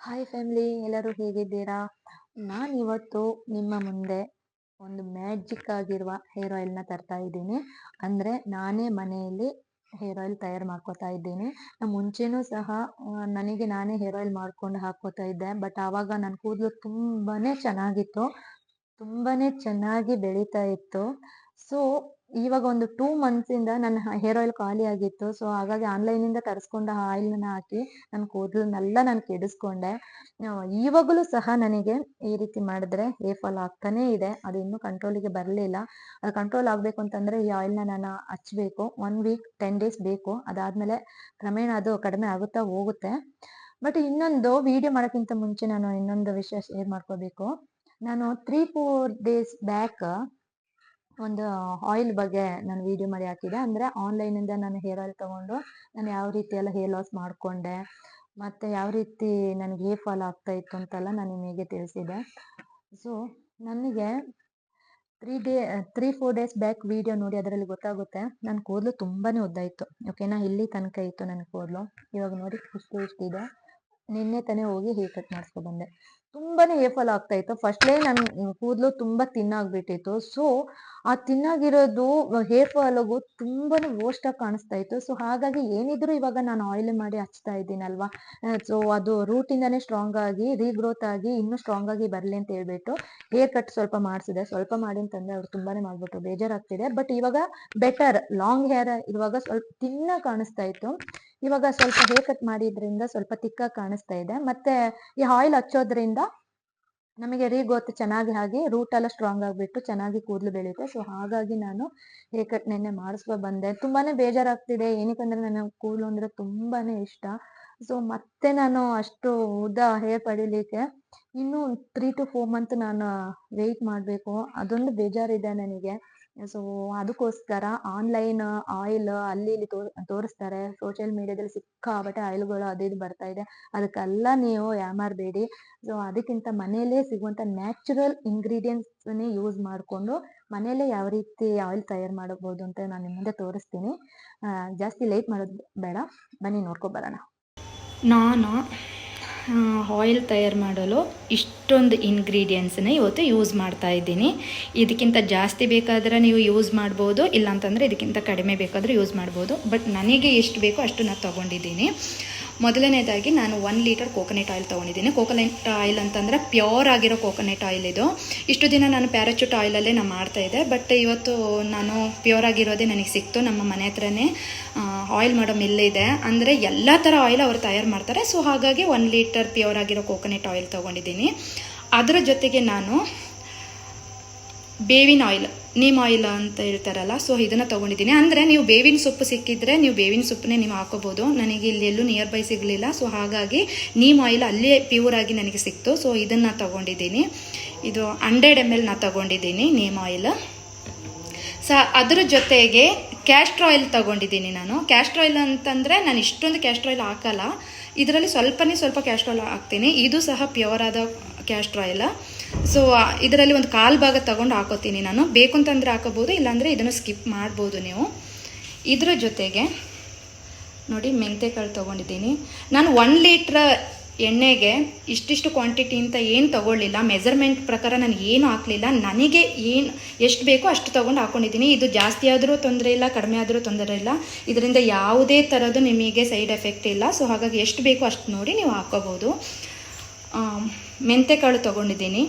Hi family ಎಲ್ಲರೂ ಹೇಗಿದ್ದೀರಾ? ನಾನಿವತ್ತು ನಿಮ್ಮ ಮುಂದೆ ಒಂದು ಮ್ಯಾಜಿಕ್ ಆಗಿರುವ ಹೇರ್ ಆಯಿಲ್ನ ತರ್ತಾ ಇದ್ದೀನಿ. ಅಂದರೆ ನಾನೇ ಮನೆಯಲ್ಲಿ ಹೇರ್ ಆಯಿಲ್ ತಯಾರು ಮಾಡ್ಕೋತಾ ಇದ್ದೀನಿ. ನಾನು ಮುಂಚೆನೂ ಸಹ ನನಗೆ ನಾನೇ ಹೇರ್ ಆಯಿಲ್ ಮಾಡ್ಕೊಂಡು ಹಾಕ್ಕೋತಾ ಇದ್ದೆ. ಬಟ್ ಆವಾಗ ನನ್ನ ಕೂದಲು ತುಂಬಾ ಚೆನ್ನಾಗಿತ್ತು. ತುಂಬಾ ಚೆನ್ನಾಗಿ ಬೆಳೀತಾ ಇತ್ತು. ಸೊ ಇವಾಗ ಒಂದು ಟೂ ಇಂದ ನನ್ನ ಹೇರ್ ಆಯಿಲ್ ಖಾಲಿ ಆಗಿತ್ತು. ಸೊ ಹಾಗಾಗಿ ಆನ್ಲೈನ್ ಆನ್ಲೈನಿಂದ ತರಿಸ್ಕೊಂಡ ಆಯಿಲ್ನ ಹಾಕಿ ನನ್ನ ಕೂದಲನ್ನೆಲ್ಲ ನಾನು ಕೆಡಿಸ್ಕೊಂಡೆ. ಇವಾಗಲೂ ಸಹ ನನಗೆ ಈ ರೀತಿ ಮಾಡಿದ್ರೆ ಹೇರ್ ಫಾಲ್ ಆಗ್ತಾನೇ ಇದೆ. ಅದು ಇನ್ನೂ ಕಂಟ್ರೋಲಿಗೆ ಬರಲಿಲ್ಲ. ಅದು ಕಂಟ್ರೋಲ್ ಆಗಬೇಕು ಅಂತಂದ್ರೆ ಈ ಆಯಿಲ್ನ ನಾನು ಹಚ್ಚಬೇಕು ಒನ್ ವೀಕ್ ಟೆನ್ ಡೇಸ್ ಬೇಕು. ಅದಾದ್ಮೇಲೆ ಕ್ರಮೇಣ ಅದು ಕಡಿಮೆ ಆಗುತ್ತಾ ಹೋಗುತ್ತೆ. ಬಟ್ ಇನ್ನೊಂದು ವಿಡಿಯೋ ಮಾಡೋಕ್ಕಿಂತ ಮುಂಚೆ ನಾನು ಇನ್ನೊಂದು ವಿಷಯ ಶೇರ್ ಮಾಡ್ಕೋಬೇಕು? ನಾನು ತ್ರೀ ಫೋರ್ ಡೇಸ್ ಬ್ಯಾಕ್ ಒಂದು ಆಯಿಲ್ ಬಗ್ಗೆ ನಾನು ವಿಡಿಯೋ ಮಾಡಿ ಹಾಕಿದೆ. ಅಂದರೆ ಆನ್ಲೈನಿಂದ ನಾನು ಹೇರ್ ಆಯಿಲ್ ತೊಗೊಂಡು ನಾನು ಯಾವ ರೀತಿ ಎಲ್ಲ ಹೇರ್ ಲಾಸ್ ಮಾಡಿಕೊಂಡೆ, ಮತ್ತು ಯಾವ ರೀತಿ ನನಗೆ ಹೇ ಫಾಲ್ ಆಗ್ತಾ ಇತ್ತು ಅಂತೆಲ್ಲ ನಾನು ನಿಮಗೆ ತಿಳಿಸಿದೆ. ಸೊ ನನಗೆ three day three four days back video ನೋಡಿ ಅದರಲ್ಲಿ ಗೊತ್ತಾಗುತ್ತೆ. ನನ್ನ ಕೂದಲು ತುಂಬಾ ಉದ್ದ ಇತ್ತು. ಓಕೆನಾ ಇಲ್ಲಿ ತನಕ ಇತ್ತು ನನ್ನ ಕೂದಲು. ಇವಾಗ ನೋಡಿ ಇಷ್ಟು, ಇಷ್ಟಿದೆ. ನಿನ್ನೆ ತಾನೇ ಹೋಗಿ ಹೇರ್ ಕಟ್ ಮಾಡಿಸ್ಕೊ ಬಂದೆ. ತುಂಬಾನೇ ಹೇರ್ ಫಾಲ್ ಆಗ್ತಾ ಇತ್ತು. ಫಸ್ಟ್ಲೇ ನನ್ನ ಕೂದಲು ತುಂಬಾ ತಿನ್ನಾಗ್ಬಿಟ್ಟಿತ್ತು ಸೊ, ಆ ತಿನ್ನಾಗಿರೋದು ಹೇರ್ ಫಾಲ್ಗೂ ತುಂಬಾನೇ ವೋಸ್ಟ್ ಆಗಿ ಕಾಣಿಸ್ತಾ ಇತ್ತು. ಸೊ, ಹಾಗಾಗಿ ಏನಿದ್ರು ಇವಾಗ ನಾನು ಆಯಿಲ್ ಮಾಡಿ ಹಚ್ತಾ ಇದ್ದೀನಲ್ವಾ? ಸೊ, ಅದು ರೂಟಿಂದಾನೇ ಸ್ಟ್ರಾಂಗ್ ಆಗಿ ರೀಗ್ರೋತ್ ಆಗಿ, ಇನ್ನೂ ಸ್ಟ್ರಾಂಗ್ ಆಗಿ ಬರಲಿ ಅಂತ ಹೇಳ್ಬಿಟ್ಟು ಹೇರ್ ಕಟ್ ಸ್ವಲ್ಪ ಮಾಡಿಸಿದೆ. ಸ್ವಲ್ಪ ಮಾಡಿ ಅಂತಂದ್ರೆ ಅವ್ರು ತುಂಬಾನೇ ಮಾಡ್ಬಿಟ್ಟು ಬೇಜಾರಾಗ್ತಿದೆ. ಬಟ್ ಇವಾಗ ಬೆಟರ್ ಲಾಂಗ್ ಹೇರ್ ಇವಾಗ ಸ್ವಲ್ಪ ತಿನ್ನ ಕಾಣಿಸ್ತಾ ಇತ್ತು. ಇವಾಗ ಸ್ವಲ್ಪ ಹೇರ್ ಕಟ್ ಮಾಡಿದ್ರಿಂದ ಸ್ವಲ್ಪ ತಿಕ್ಕ ಕಾಣಿಸ್ತಾ ಇದೆ. ಮತ್ತೆ ಈ ಆಯಿಲ್ ಹಚ್ಚೋದ್ರಿಂದ ನಮಗೆ ರೀ ಗೊತ್ತು ಚೆನ್ನಾಗಿ ಆಗಿ ರೂಟ್ ಎಲ್ಲ ಸ್ಟ್ರಾಂಗ್ ಆಗಿಬಿಟ್ಟು ಚೆನ್ನಾಗಿ ಕೂದಲು ಬೆಳೆಯುತ್ತೆ. ಸೊ ಹಾಗಾಗಿ ನಾನು ಹೇರ್ ಕಟ್ ನೆನ್ನೆ ಮಾಡಿಸ್ಕೊ ಬಂದೆ. ತುಂಬಾನೇ ಬೇಜಾರಾಗ್ತಿದೆ. ಏನಕ್ಕಂದ್ರೆ ನನಗೆ ಕೂದಲು ಅಂದ್ರೆ ತುಂಬಾನೇ ಇಷ್ಟ. ಸೊ ಮತ್ತೆ ನಾನು ಅಷ್ಟು ಉದ್ದ ಹೇರ್ ಪಡಿಲಿಕ್ಕೆ ಇನ್ನು ತ್ರೀ ಟು ಫೋರ್ ಮಂತ್ ನಾನು ವೆಯ್ಟ್ ಮಾಡಬೇಕು. ಅದೊಂದು ಬೇಜಾರಿದೆ ನನಗೆ. ಸೊ ಅದಕ್ಕೋಸ್ಕರ ಆನ್ಲೈನ್ ಆಯಿಲ್ ಅಲ್ಲಿ ಇಲ್ಲಿ ತೋರ್ ತೋರಿಸ್ತಾರೆ ಸೋಷಿಯಲ್ ಮೀಡಿಯಾದಲ್ಲಿ ಸಿಕ್ಕಾಪಟ್ಟೆ ಆಯಿಲ್ಗಳು ಅದು ಇದು ಬರ್ತಾ ಇದೆ. ಅದಕ್ಕೆಲ್ಲ ನೀವು ಯಾಮಾರಬೇಡಿ ಸೊ ಅದಕ್ಕಿಂತ ಮನೆಯಲ್ಲೇ ಸಿಗುವಂಥ ನ್ಯಾಚುರಲ್ ಇಂಗ್ರೀಡಿಯೆಂಟ್ಸನ್ನೇ ಯೂಸ್ ಮಾಡಿಕೊಂಡು ಮನೆಯಲ್ಲೇ ಯಾವ ರೀತಿ ಆಯಿಲ್ ತಯಾರು ಮಾಡಬಹುದು ಅಂತ ನಾನು ನಿಮ್ಮ ಮುಂದೆ ತೋರಿಸ್ತೀನಿ. ಜಾಸ್ತಿ ಲೇಟ್ ಮಾಡೋದು ಬೇಡ. ಬನ್ನಿ ನೋಡ್ಕೊ ಬರೋಣ. ನಾನು ಆಯಿಲ್ ತಯಾರು ಮಾಡಲು ಇಷ್ಟೊಂದು ಇಂಗ್ರೀಡಿಯೆಂಟ್ಸನ್ನ ಇವತ್ತು ಯೂಸ್ ಮಾಡ್ತಾ ಇದ್ದೀನಿ. ಇದಕ್ಕಿಂತ ಜಾಸ್ತಿ ಬೇಕಾದರೆ ನೀವು ಯೂಸ್ ಮಾಡ್ಬೋದು, ಇಲ್ಲಾಂತಂದರೆ ಇದಕ್ಕಿಂತ ಕಡಿಮೆ ಬೇಕಾದರೂ ಯೂಸ್ ಮಾಡ್ಬೋದು. ಬಟ್ ನನಗೆ ಎಷ್ಟು ಬೇಕೋ ಅಷ್ಟು ನಾನು ತೊಗೊಂಡಿದ್ದೀನಿ. ಮೊದಲನೇದಾಗಿ ನಾನು ಒನ್ ಲೀಟರ್ ಕೋಕೋನಟ್ ಆಯಿಲ್ ತೊಗೊಂಡಿದ್ದೀನಿ. ಕೋಕೋನಟ್ ಆಯಿಲ್ ಅಂತಂದರೆ ಪ್ಯೂರ್ ಆಗಿರೋ ಕೋಕೋನಟ್ ಆಯಿಲ್ ಇದು. ಇಷ್ಟು ದಿನ ನಾನು ಪ್ಯಾರಾಚೂಟ್ ಆಯಿಲಲ್ಲೇ ನಾನು ಮಾಡ್ತಾ ಇದ್ದೆ. ಬಟ್ ಇವತ್ತು ನಾನು ಪ್ಯೂರ್ ಆಗಿರೋದೇ ನನಗೆ ಸಿಕ್ತು. ನಮ್ಮ ಮನೆ ಹತ್ರನೇ ಆಯಿಲ್ ಮಾಡೋ ಮಿಲ್ ಇದೆ. ಅಂದರೆ ಎಲ್ಲ ಥರ ಆಯಿಲ್ ಅವರು ತಯಾರು ಮಾಡ್ತಾರೆ. ಸೊ ಹಾಗಾಗಿ ಒನ್ ಲೀಟರ್ ಪ್ಯೂರ್ ಆಗಿರೋ ಕೋಕೋನಟ್ ಆಯಿಲ್ ತೊಗೊಂಡಿದ್ದೀನಿ. ಅದರ ಜೊತೆಗೆ ನಾನು ಬೇವಿನ ಆಯಿಲ್ ನೀಮ್ ಆಯಿಲ್ ಅಂತ ಹೇಳ್ತಾರಲ್ಲ ಸೊ ಇದನ್ನು ತೊಗೊಂಡಿದ್ದೀನಿ. ಅಂದರೆ ನೀವು ಬೇವಿನ ಸೊಪ್ಪು ಸಿಕ್ಕಿದ್ರೆ ನೀವು ಬೇವಿನ ಸೊಪ್ಪನ್ನೇ ನೀವು ಹಾಕೋಬೋದು. ನನಗೆ ಇಲ್ಲಿ ಎಲ್ಲೂ ನಿಯರ್ ಬೈ ಸಿಗಲಿಲ್ಲ. ಸೊ ಹಾಗಾಗಿ ನೀಮ್ ಆಯಿಲ್ ಅಲ್ಲೇ ಪ್ಯೂರ್ ಆಗಿ ನನಗೆ ಸಿಕ್ತು. ಸೊ ಇದನ್ನು ತೊಗೊಂಡಿದ್ದೀನಿ. ಇದು ಹಂಡ್ರೆಡ್ ಎಂ ಎಲ್ ನಾ ತೊಗೊಂಡಿದ್ದೀನಿ ನೀಮ್ ಆಯಿಲ್ ಸ ಅದರ ಜೊತೆಗೆ ಕ್ಯಾಸ್ಟ್ರ್ ಆಯಿಲ್ ತಗೊಂಡಿದ್ದೀನಿ ನಾನು. ಕ್ಯಾಸ್ಟ್ರ್ ಆಯಿಲ್ ಅಂತಂದರೆ ನಾನು ಇಷ್ಟೊಂದು ಕ್ಯಾಸ್ಟ್ರ್ ಆಯಿಲ್ ಹಾಕಲ್ಲ. ಇದರಲ್ಲಿ ಸ್ವಲ್ಪನೇ ಸ್ವಲ್ಪ ಕ್ಯಾಸ್ಟ್ರ್ ಆಯಿಲ್ ಹಾಕ್ತೀನಿ. ಇದು ಸಹ ಪ್ಯೂರ್ ಆದ ಕ್ಯಾಸ್ಟ್ರ್ ಆಯಿಲ್ ಸೊ ಇದರಲ್ಲಿ ಒಂದು ಕಾಲು ಭಾಗ ತಗೊಂಡು ಹಾಕೋತೀನಿ ನಾನು. ಬೇಕು ಅಂತಂದರೆ ಹಾಕೋಬೋದು ಇಲ್ಲಾಂದರೆ ಇದನ್ನು ಸ್ಕಿಪ್ ಮಾಡ್ಬೋದು ನೀವು. ಇದರ ಜೊತೆಗೆ ನೋಡಿ, ಮೆಂತೆಕಾಳು ತೊಗೊಂಡಿದ್ದೀನಿ. ನಾನು ಒನ್ ಲೀಟ್ರ್ ಎಣ್ಣೆಗೆ ಇಷ್ಟಿಷ್ಟು ಕ್ವಾಂಟಿಟಿ ಅಂತ ಏನು ತೊಗೊಳ್ಳಿಲ್ಲ ಮೆಜರ್ಮೆಂಟ್ ಪ್ರಕಾರ ನಾನು ಏನು ಹಾಕಲಿಲ್ಲ, ನನಗೆ ಏನು, ಎಷ್ಟು ಬೇಕೋ ಅಷ್ಟು ತೊಗೊಂಡು ಹಾಕ್ಕೊಂಡಿದ್ದೀನಿ ಇದು ಜಾಸ್ತಿ ಆದರೂ ತೊಂದರೆ ಇಲ್ಲ, ಕಡಿಮೆ ಆದರೂ ತೊಂದರೆ ಇಲ್ಲ. ಇದರಿಂದ ಯಾವುದೇ ಥರದ್ದು ನಿಮಗೆ ಸೈಡ್ ಎಫೆಕ್ಟ್ ಇಲ್ಲ. ಸೊ ಹಾಗಾಗಿ ಎಷ್ಟು ಬೇಕೋ ಅಷ್ಟು ನೋಡಿ ನೀವು ಹಾಕ್ಕೋಬೋದು. ಮೆಂತೆಕಾಳು ತೊಗೊಂಡಿದ್ದೀನಿ.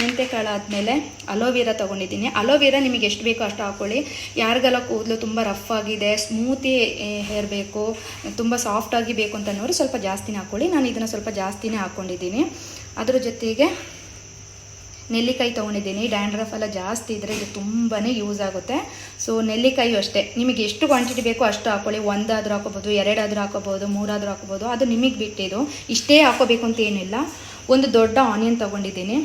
ಮೆಂತೆಕಾಳು ಆದಮೇಲೆ ಅಲೋವೆರಾ ತೊಗೊಂಡಿದ್ದೀನಿ. ಅಲೋವೆರಾ ನಿಮಗೆ ಎಷ್ಟು ಬೇಕೋ ಅಷ್ಟು ಹಾಕ್ಕೊಳ್ಳಿ ಯಾರಿಗೆಲ್ಲ ಕೂದಲು ತುಂಬ ರಫ್ ಆಗಿದೆ, ಸ್ಮೂತಿ ಹೇರ್ ಬೇಕು, ತುಂಬ ಸಾಫ್ಟಾಗಿ ಬೇಕು ಅಂತ ಅನ್ನೋರು ಸ್ವಲ್ಪ ಜಾಸ್ತಿನೇ ಹಾಕ್ಕೊಳ್ಳಿ ನಾನು ಇದನ್ನು ಸ್ವಲ್ಪ ಜಾಸ್ತಿನೇ ಹಾಕ್ಕೊಂಡಿದ್ದೀನಿ ಅದ್ರ ಜೊತೆಗೆ ನೆಲ್ಲಿಕಾಯಿ ತೊಗೊಂಡಿದ್ದೀನಿ. ಡ್ಯಾಂಡ್ರಫ್ ಎಲ್ಲ ಜಾಸ್ತಿ ಇದ್ದರೆ ಇದು ತುಂಬಾ ಯೂಸ್ ಆಗುತ್ತೆ. ಸೊ ನೆಲ್ಲಿಕಾಯಿ ಅಷ್ಟೇ. ನಿಮಗೆ ಎಷ್ಟು ಕ್ವಾಂಟಿಟಿ ಬೇಕೋ ಅಷ್ಟು ಹಾಕ್ಕೊಳ್ಳಿ ಒಂದಾದರೂ ಹಾಕೋಬೋದು ಎರಡಾದರೂ ಹಾಕೋಬೋದು ಮೂರಾದರೂ ಹಾಕೋಬೋದು ಅದು ನಿಮಗೆ ಬಿಟ್ಟಿದ್ದು. ಇಷ್ಟೇ ಹಾಕೋಬೇಕು ಅಂತ ಏನಿಲ್ಲ. ಒಂದು ದೊಡ್ಡ ಆನಿಯನ್ ತೊಗೊಂಡಿದ್ದೀನಿ.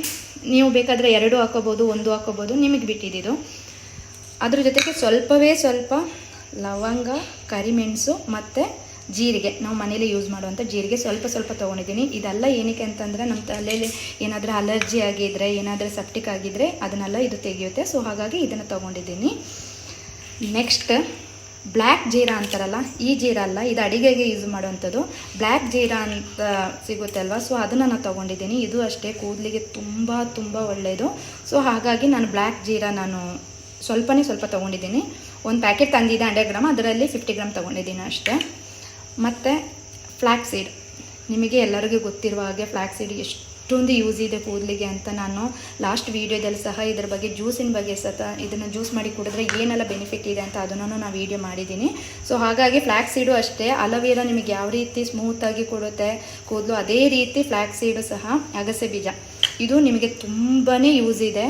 ನೀವು ಬೇಕಾದರೆ ಎರಡು ಹಾಕೋಬೋದು, ಒಂದು ಹಾಕೋಬೋದು, ನಿಮಗೆ ಬಿಟ್ಟಿದ್ದು ಅದ್ರ ಜೊತೆಗೆ ಸ್ವಲ್ಪವೇ ಸ್ವಲ್ಪ ಲವಂಗ ಕರಿಮೆಣಸು ಮತ್ತು ಜೀರಿಗೆ. ನಾವು ಮನೇಲಿ ಯೂಸ್ ಮಾಡುವಂಥ ಜೀರಿಗೆ ಸ್ವಲ್ಪ ಸ್ವಲ್ಪ ತೊಗೊಂಡಿದ್ದೀನಿ. ಇದೆಲ್ಲ ಏನಕ್ಕೆ ಅಂತಂದರೆ ನಮ್ಮ ತಲೆಯಲ್ಲಿ ಏನಾದರೂ ಅಲರ್ಜಿ ಆಗಿದ್ದರೆ ಏನಾದರೂ ಸೆಪ್ಟಿಕ್ ಆಗಿದ್ದರೆ ಅದನ್ನೆಲ್ಲ ಇದು ತೆಗೆಯುತ್ತೆ. ಸೊ ಹಾಗಾಗಿ ಇದನ್ನು ತೊಗೊಂಡಿದ್ದೀನಿ. ನೆಕ್ಸ್ಟ್ ಬ್ಲ್ಯಾಕ್ ಜೀರಾ ಅಂತಾರಲ್ಲ, ಈ ಜೀರಾ ಅಲ್ಲ, ಇದು ಅಡಿಗೆಗೆ ಯೂಸ್ ಮಾಡುವಂಥದ್ದು. ಬ್ಲ್ಯಾಕ್ ಜೀರಾ ಅಂತ ಸಿಗುತ್ತೆ ಅಲ್ವಾ? ಸೊ ಅದನ್ನು ನಾನು ತೊಗೊಂಡಿದ್ದೀನಿ. ಇದು ಅಷ್ಟೇ, ಕೂದಲಿಗೆ ತುಂಬ ತುಂಬ ಒಳ್ಳೆಯದು. ಸೊ ಹಾಗಾಗಿ ನಾನು ಬ್ಲ್ಯಾಕ್ ಜೀರಾ ನಾನು ಸ್ವಲ್ಪನೇ ಸ್ವಲ್ಪ ತೊಗೊಂಡಿದ್ದೀನಿ. ಒಂದು ಪ್ಯಾಕೆಟ್ ತಂದಿದ್ದೆ ಹಂಡ್ರೆಡ್ ಗ್ರಾಮ್, ಅದರಲ್ಲಿ ಫಿಫ್ಟಿ ಗ್ರಾಮ್ ತೊಗೊಂಡಿದ್ದೀನಿ ಅಷ್ಟೇ. ಮತ್ತು ಫ್ಲ್ಯಾಕ್ ಸೀಡ್ ನಿಮಗೆ ಎಲ್ಲರಿಗೂ ಗೊತ್ತಿರುವ ಹಾಗೆ ಫ್ಲ್ಯಾಕ್ ಸೀಡ್ ಎಷ್ಟೊಂದು ಯೂಸ್ ಇದೆ ಕೂದಲಿಗೆ ಅಂತ ನಾನು ಲಾಸ್ಟ್ ವೀಡಿಯೋದಲ್ಲಿ ಸಹ ಇದರ ಬಗ್ಗೆ ಜ್ಯೂಸಿನ ಬಗ್ಗೆ ಸತ ಇದನ್ನು ಜ್ಯೂಸ್ ಮಾಡಿ ಕುಡಿದ್ರೆ ಏನೆಲ್ಲ ಬೆನಿಫಿಟ್ ಇದೆ ಅಂತ ಅದನ್ನು ನಾನು ವೀಡಿಯೋ ಮಾಡಿದ್ದೀನಿ. ಸೊ ಹಾಗಾಗಿ ಫ್ಲ್ಯಾಕ್ ಸೀಡು ಅಷ್ಟೇ. ಅಲೋವೆರಾ ನಿಮಗೆ ಯಾವ ರೀತಿ ಸ್ಮೂತಾಗಿ ಕೊಡುತ್ತೆ ಕೂದಲು, ಅದೇ ರೀತಿ ಫ್ಲ್ಯಾಕ್ ಸೀಡು ಸಹ ಅಗಸೆ ಬೀಜ. ಇದು ನಿಮಗೆ ತುಂಬಾ ಯೂಸ್ ಇದೆ.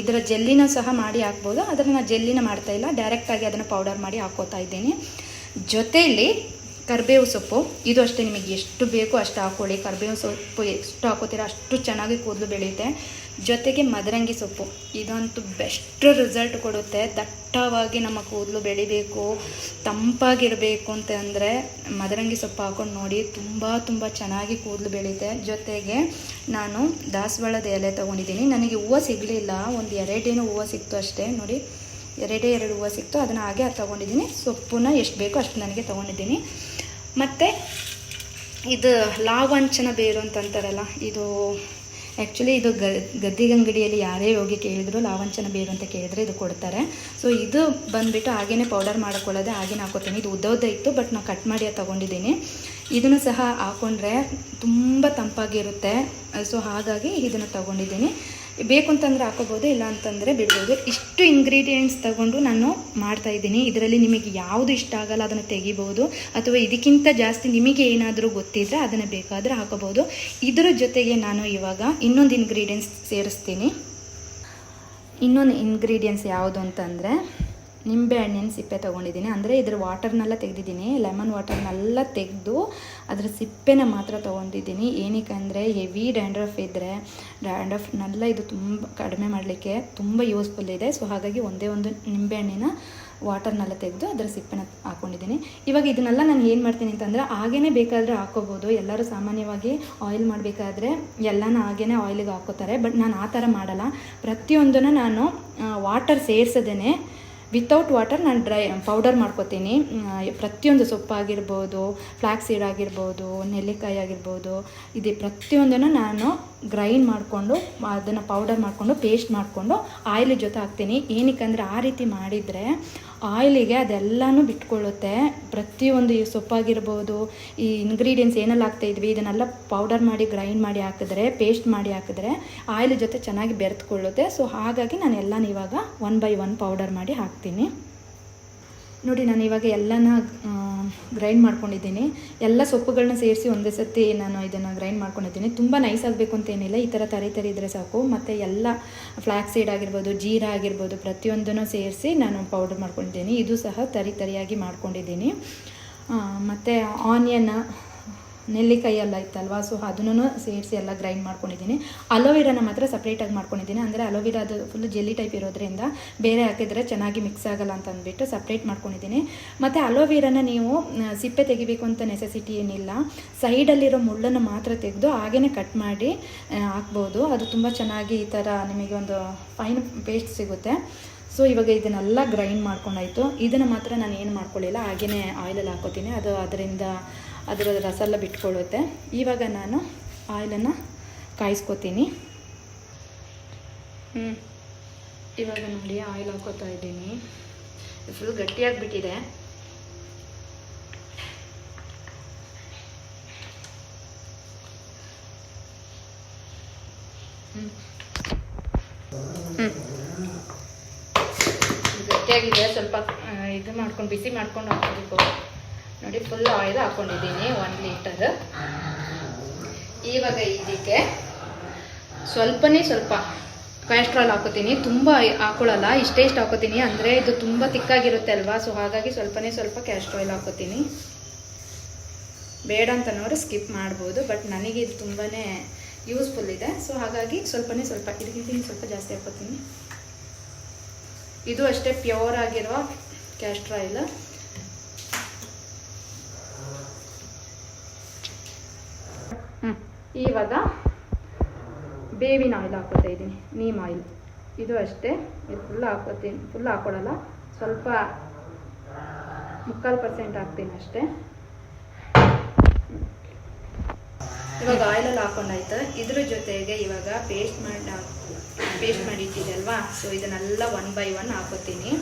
ಇದರ ಜೆಲ್ಲಿನ ಸಹ ಮಾಡಿ ಹಾಕ್ಬೋದು. ಆದರೆ ನಾನು ಜೆಲ್ಲಿನ ಮಾಡ್ತಾ ಇಲ್ಲ. ಡೈರೆಕ್ಟಾಗಿ ಅದನ್ನು ಪೌಡರ್ ಮಾಡಿ ಹಾಕೋತಾ ಇದ್ದೀನಿ. ಜೊತೆಯಲ್ಲಿ ಕರಿಬೇವು ಸೊಪ್ಪು, ಇದು ಅಷ್ಟೇ ನಿಮಗೆ ಎಷ್ಟು ಬೇಕೋ ಅಷ್ಟು ಹಾಕ್ಕೊಳ್ಳಿ ಕರಿಬೇವು ಸೊಪ್ಪು ಎಷ್ಟು ಹಾಕೋತೀರ ಅಷ್ಟು ಚೆನ್ನಾಗಿ ಕೂದಲು ಬೆಳೆಯುತ್ತೆ. ಜೊತೆಗೆ ಮದರಂಗಿ ಸೊಪ್ಪು, ಇದಂತೂ ಬೆಸ್ಟ್ ರಿಸಲ್ಟ್ ಕೊಡುತ್ತೆ. ದಟ್ಟವಾಗಿ ನಮ್ಮ ಕೂದಲು ಬೆಳಿಬೇಕು, ತಂಪಾಗಿರಬೇಕು ಅಂತ ಅಂದರೆ ಮದರಂಗಿ ಸೊಪ್ಪು ಹಾಕೊಂಡು ನೋಡಿ, ತುಂಬ ತುಂಬ ಚೆನ್ನಾಗಿ ಕೂದಲು ಬೆಳೆಯುತ್ತೆ. ಜೊತೆಗೆ ನಾನು ದಾಸವಾಳದ ಎಲೆ ತೊಗೊಂಡಿದ್ದೀನಿ. ನನಗೆ ಹೂವು ಸಿಗಲಿಲ್ಲ, ಒಂದು ಎರಡೇನು ಹೂವು ಸಿಕ್ತು ಅಷ್ಟೇ. ನೋಡಿ, ಎರಡೇ ಎರಡು ಹೂವು ಸಿಕ್ತು. ಅದನ್ನು ಹಾಗೆ ಅದು ತೊಗೊಂಡಿದ್ದೀನಿ. ಸೊಪ್ಪನ್ನ ಎಷ್ಟು ಬೇಕೋ ಅಷ್ಟು ನನಗೆ ತೊಗೊಂಡಿದ್ದೀನಿ. ಮತ್ತು ಇದು ಲಾವಂಚನ ಬೇರು ಅಂತ ಅಂತಾರಲ್ಲ, ಇದು ಆ್ಯಕ್ಚುಲಿ ಇದು ಗದ್ದಿಗಂಗಡಿಯಲ್ಲಿ ಯಾರೇ ಹೋಗಿ ಕೇಳಿದ್ರು ಲಾವಂಚನ ಬೇರು ಅಂತ ಕೇಳಿದ್ರೆ ಇದು ಕೊಡ್ತಾರೆ. ಸೊ ಇದು ಬಂದುಬಿಟ್ಟು ಹಾಗೇ ಪೌಡರ್ ಮಾಡ್ಕೊಳ್ಳೋದೆ ಹಾಗೇನೆ ಹಾಕೋತೀನಿ. ಇದು ಉದ್ದ ಇತ್ತು ಬಟ್ ನಾನು ಕಟ್ ಮಾಡಿ ತೊಗೊಂಡಿದ್ದೀನಿ. ಇದನ್ನು ಸಹ ಹಾಕ್ಕೊಂಡ್ರೆ ತುಂಬ ತಂಪಾಗಿರುತ್ತೆ. ಸೊ ಹಾಗಾಗಿ ಇದನ್ನು ತೊಗೊಂಡಿದ್ದೀನಿ. ಬೇಕು ಅಂತಂದರೆ ಹಾಕೋಬೋದು, ಇಲ್ಲ ಅಂತಂದರೆ ಬಿಡ್ಬೋದು. ಇಷ್ಟು ಇಂಗ್ರೀಡಿಯೆಂಟ್ಸ್ ತಗೊಂಡು ನಾನು ಮಾಡ್ತಾ ಇದ್ದೀನಿ. ಇದರಲ್ಲಿ ನಿಮಗೆ ಯಾವುದು ಇಷ್ಟ ಆಗಲ್ಲ ಅದನ್ನು ತೆಗಿಬೋದು, ಅಥವಾ ಇದಕ್ಕಿಂತ ಜಾಸ್ತಿ ನಿಮಗೆ ಏನಾದರೂ ಗೊತ್ತಿದ್ದರೆ ಅದನ್ನು ಬೇಕಾದರೆ ಹಾಕೋಬೋದು. ಇದರ ಜೊತೆಗೆ ನಾನು ಇವಾಗ ಇನ್ನೊಂದು ಇಂಗ್ರೀಡಿಯೆಂಟ್ಸ್ ಸೇರಿಸ್ತೀನಿ. ಇನ್ನೊಂದು ಇಂಗ್ರೀಡಿಯೆಂಟ್ಸ್ ಯಾವುದು ಅಂತಂದರೆ ನಿಂಬೆ ಹಣ್ಣಿನ ಸಿಪ್ಪೆ ತೊಗೊಂಡಿದ್ದೀನಿ. ಅಂದರೆ ಇದ್ರ ವಾಟರ್ನೆಲ್ಲ ತೆಗೆದಿದ್ದೀನಿ. ಲೆಮನ್ ವಾಟರ್ನೆಲ್ಲ ತೆಗೆದು ಅದರ ಸಿಪ್ಪೆನ ಮಾತ್ರ ತೊಗೊಂಡಿದ್ದೀನಿ. ಏನಕ್ಕೆ ಅಂದರೆ ಹೆವಿ ಡ್ಯಾಂಡ್ರಫ್ ಇದ್ದರೆ ಡ್ಯಾಂಡ್ರಫ್ನೆಲ್ಲ ಇದು ತುಂಬ ಕಡಿಮೆ ಮಾಡಲಿಕ್ಕೆ ತುಂಬ ಯೂಸ್ಫುಲ್ ಇದೆ. ಸೊ ಹಾಗಾಗಿ ಒಂದೇ ಒಂದು ನಿಂಬೆಹಣ್ಣಿನ ವಾಟರ್ನೆಲ್ಲ ತೆಗೆದು ಅದರ ಸಿಪ್ಪೆನ ಹಾಕ್ಕೊಂಡಿದ್ದೀನಿ ಇವಾಗ ಇದನ್ನೆಲ್ಲ ನಾನು ಏನು ಮಾಡ್ತೀನಿ ಅಂತಂದರೆ ಹಾಗೇ ಬೇಕಾದರೆ ಹಾಕೋಬೋದು. ಎಲ್ಲರೂ ಸಾಮಾನ್ಯವಾಗಿ ಆಯಿಲ್ ಮಾಡಬೇಕಾದ್ರೆ ಎಲ್ಲನ ಹಾಗೇ ಆಯಿಲಿಗೆ ಹಾಕೋತಾರೆ. ಬಟ್ ನಾನು ಆ ಥರ ಮಾಡಲ್ಲ. ಪ್ರತಿಯೊಂದನ್ನು ನಾನು ವಾಟರ್ ಸೇರಿಸದೇ ವಿತೌಟ್ ವಾಟರ್ ನಾನು ಡ್ರೈ ಪೌಡರ್ ಮಾಡ್ಕೊತೀನಿ. ಪ್ರತಿಯೊಂದು ಸೊಪ್ಪಾಗಿರ್ಬೋದು ಫ್ಲ್ಯಾಕ್ ಸೀಡ್ ಆಗಿರ್ಬೋದು, ನೆಲ್ಲಿಕಾಯಿ ಆಗಿರ್ಬೋದು, ಇದು. ಪ್ರತಿಯೊಂದನ್ನು ನಾನು ಗ್ರೈಂಡ್ ಮಾಡಿಕೊಂಡು, ಅದನ್ನು ಪೌಡರ್ ಮಾಡಿಕೊಂಡು ಪೇಸ್ಟ್ ಮಾಡಿಕೊಂಡು ಆಯಿಲ್ ಜೊತೆ ಹಾಕ್ತೀನಿ. ಏನಕ್ಕಂದರೆ ಆ ರೀತಿ ಮಾಡಿದರೆ ಆಯಿಲಿಗೆ ಅದೆಲ್ಲನೂ ಬಿಟ್ಕೊಳ್ಳುತ್ತೆ. ಪ್ರತಿಯೊಂದು ಈ ಸೊಪ್ಪಾಗಿರ್ಬೋದು, ಈ ಇಂಗ್ರೀಡಿಯೆಂಟ್ಸ್ ಏನೆಲ್ಲ ಹಾಕ್ತಾ ಇದ್ವಿ, ಇದನ್ನೆಲ್ಲ ಪೌಡರ್ ಮಾಡಿ ಗ್ರೈಂಡ್ ಮಾಡಿ ಹಾಕಿದ್ರೆ ಪೇಸ್ಟ್ ಮಾಡಿ ಹಾಕಿದ್ರೆ ಆಯಿಲ್ ಜೊತೆ ಚೆನ್ನಾಗಿ ಬೆರೆತ್ಕೊಳ್ಳುತ್ತೆ ಸೊ ಹಾಗಾಗಿ ನಾನು ಎಲ್ಲನೂ ಇವಾಗ ಒನ್ ಬೈ ಒನ್ ಪೌಡರ್ ಮಾಡಿ ಹಾಕ್ತೀನಿ. ನೋಡಿ, ನಾನು ಇವಾಗ ಎಲ್ಲನ ಗ್ರೈಂಡ್ ಮಾಡ್ಕೊಂಡಿದ್ದೀನಿ. ಎಲ್ಲ ಸೊಪ್ಪುಗಳನ್ನ ಸೇರಿಸಿ ಒಂದೇ ಸತಿ ನಾನು ಇದನ್ನು ಗ್ರೈಂಡ್ ಮಾಡ್ಕೊಂಡಿದ್ದೀನಿ. ತುಂಬ ನೈಸ್ ಆಗಬೇಕು ಅಂತ ಏನಿಲ್ಲ. ಈ ಥರ ತರಿ ತರಿ ಇದ್ದರೆ ಸಾಕು. ಮತ್ತು ಎಲ್ಲ ಫ್ಲ್ಯಾಕ್ ಸೀಡ್ ಆಗಿರ್ಬೋದು, ಜೀರಾ ಆಗಿರ್ಬೋದು, ಪ್ರತಿಯೊಂದನ್ನು ಸೇರಿಸಿ ನಾನು ಪೌಡರ್ ಮಾಡ್ಕೊಂಡಿದ್ದೀನಿ. ಇದು ಸಹ ತರಿ ತರಿಯಾಗಿ ಮಾಡ್ಕೊಂಡಿದ್ದೀನಿ. ಮತ್ತು ಆನಿಯನ್ ನೆಲ್ಲಿಕಾಯಿ ಎಲ್ಲ ಇತ್ತಲ್ವಾ? ಸೊ ಅದನ್ನು ಸೇರಿಸಿ ಎಲ್ಲ ಗ್ರೈಂಡ್ ಮಾಡ್ಕೊಂಡಿದ್ದೀನಿ. ಅಲೋವೆರಾನ ಮಾತ್ರ ಸಪ್ರೇಟಾಗಿ ಮಾಡ್ಕೊಂಡಿದ್ದೀನಿ. ಅಂದರೆ ಅಲೋವೆರಾ ಅದು ಫುಲ್ ಜೆಲ್ಲಿ ಟೈಪ್ ಇರೋದ್ರಿಂದ ಬೇರೆ ಹಾಕಿದರೆ ಚೆನ್ನಾಗಿ ಮಿಕ್ಸ್ ಆಗಲ್ಲ ಅಂತ ಅಂದ್ಬಿಟ್ಟು ಸಪ್ರೇಟ್ ಮಾಡ್ಕೊಂಡಿದ್ದೀನಿ. ಮತ್ತು ಅಲೋವೆರಾನ ನೀವು ಸಿಪ್ಪೆ ತೆಗಿಬೇಕು ಅಂತ ನೆಸೆಸಿಟಿ ಏನಿಲ್ಲ. ಸೈಡಲ್ಲಿರೋ ಮುಳ್ಳನ್ನು ಮಾತ್ರ ತೆಗೆದು ಹಾಗೆಯೇ ಕಟ್ ಮಾಡಿ ಹಾಕ್ಬೋದು. ಅದು ತುಂಬ ಚೆನ್ನಾಗಿ ಈ ಥರ ನಿಮಗೆ ಒಂದು ಫೈನ್ ಪೇಸ್ಟ್ ಸಿಗುತ್ತೆ. ಸೊ ಇವಾಗ ಇದನ್ನೆಲ್ಲ ಗ್ರೈಂಡ್ ಮಾಡ್ಕೊಂಡಾಯಿತು. ಇದನ್ನು ಮಾತ್ರ ನಾನು ಏನು ಮಾಡ್ಕೊಳ್ಳಿಲ್ಲ ಹಾಗೆಯೇ ಆಯಿಲಲ್ಲಿ ಹಾಕೋತೀನಿ. ಅದು ಅದರಿಂದ ಅದರ ರಸ ಎಲ್ಲ ಬಿಟ್ಕೊಳ್ಳುತ್ತೆ. ಇವಾಗ ನಾನು ಆಯಿಲನ್ನು ಕಾಯಿಸ್ಕೊತೀನಿ. ಹ್ಞೂ ಇವಾಗ ನೋಡಿ, ಆಯಿಲ್ ಹಾಕೋತಾ ಇದ್ದೀನಿ. ಫುಲ್ ಗಟ್ಟಿಯಾಗಿಬಿಟ್ಟಿದೆ. ಗಟ್ಟಿಯಾಗಿದೆ. ಸ್ವಲ್ಪ ಇದು ಮಾಡ್ಕೊಂಡು, ಬಿಸಿ ಮಾಡ್ಕೊಂಡು ಹಾಕೋಬೇಕು. ನೋಡಿ ಫುಲ್ ಆಯಿಲ್ ಹಾಕೊಂಡಿದ್ದೀನಿ ಒನ್ ಲೀಟರ್ ಇವಾಗ ಇದಕ್ಕೆ ಸ್ವಲ್ಪನೇ ಸ್ವಲ್ಪ ಕೊಲೆಸ್ಟ್ರಾಲ್ ಹಾಕೋತೀನಿ. ತುಂಬ ಹಾಕೊಳ್ಳಲ್ಲ, ಇಷ್ಟೇ ಇಷ್ಟು ಹಾಕೋತೀನಿ. ಅಂದರೆ ಇದು ತುಂಬ ತಿಕ್ಕಾಗಿರುತ್ತೆ ಅಲ್ವಾ? ಸೊ ಹಾಗಾಗಿ ಸ್ವಲ್ಪನೇ ಸ್ವಲ್ಪ ಕ್ಯಾಸ್ಟ್ರಾಯಿಲ್ ಹಾಕೋತೀನಿ. ಬೇಡ ಅಂತನೋರು ಸ್ಕಿಪ್ ಮಾಡ್ಬೋದು ಬಟ್ ನನಗೆ ಇದು ತುಂಬಾ ಯೂಸ್ಫುಲ್ ಇದೆ. ಸೊ ಹಾಗಾಗಿ ಸ್ವಲ್ಪನೇ ಸ್ವಲ್ಪ ಇದಕ್ಕಿಂತ ಸ್ವಲ್ಪ ಜಾಸ್ತಿ ಹಾಕೋತೀನಿ. ಇದು ಅಷ್ಟೇ ಪ್ಯೂರ್ ಆಗಿರುವ ಕ್ಯಾಸ್ಟ್ರ್ ಆಯಿಲ್ ಹ್ಞೂ ಇವಾಗ ಬೇವಿನ ಆಯಿಲ್ ಹಾಕೋತಾ ಇದ್ದೀನಿ. Neem oil. ಇದು ಅಷ್ಟೇ. ಇದು ಫುಲ್ ಹಾಕೋತೀನಿ ಫುಲ್ ಹಾಕೊಡಲ್ಲ ಸ್ವಲ್ಪ ಮುಕ್ಕಾಲು ಪರ್ಸೆಂಟ್ ಹಾಕ್ತೀನಿ ಅಷ್ಟೇ. ಇವಾಗ ಆಯಿಲಲ್ಲಿ ಹಾಕೊಂಡಾಯ್ತು. ಇದ್ರ ಜೊತೆಗೆ ಇವಾಗ ಪೇಸ್ಟ್ ಮಾಡಿ ಪೇಸ್ಟ್ ಮಾಡಿ ಇಟ್ಟಿದೆ ಅಲ್ವಾ? ಸೊ ಇದನ್ನೆಲ್ಲ ಒನ್ ಬೈ ಒನ್ ಹಾಕೋತೀನಿ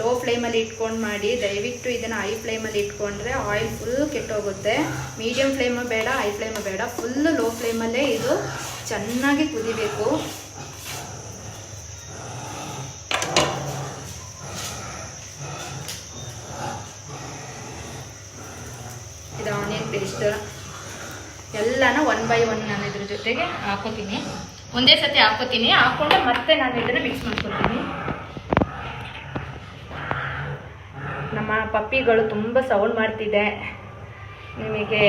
ಲೋ ಫ್ಲೇಮಲ್ಲಿ ಇಟ್ಕೊಂಡು ಮಾಡಿ, ದಯವಿಟ್ಟು ಇದನ್ನು ಹೈ ಫ್ಲೇಮಲ್ಲಿ ಇಟ್ಕೊಂಡ್ರೆ ಆಯಿಲ್ ಫುಲ್ ಕೆಟ್ಟೋಗುತ್ತೆ. ಮೀಡಿಯಮ್ ಫ್ಲೇಮು ಬೇಡ ಹೈ ಫ್ಲೇಮು ಬೇಡ. ಫುಲ್ ಲೋ ಫ್ಲೇಮಲ್ಲೇ ಇದು ಚೆನ್ನಾಗಿ ಕುದಿಬೇಕು. ಇದು ಆನಿಯನ್ ಪೇಸ್ಟ್ ಎಲ್ಲನ ಒನ್ ಬೈ ಒನ್ ನಾನು ಇದ್ರ ಜೊತೆಗೆ ಹಾಕೋತೀನಿ. ಒಂದೇ ಸತಿ ಹಾಕೋತೀನಿ. ಹಾಕೊಂಡು ಮತ್ತೆ ನಾನು ಇದನ್ನು ಮಿಕ್ಸ್ ಮಾಡ್ಕೊತೀನಿ ನಮ್ಮ ಪಪ್ಪಿಗಳು ತುಂಬ ಸೌಂಡ್ ಮಾಡ್ತಿದೆ. ನಿಮಗೆ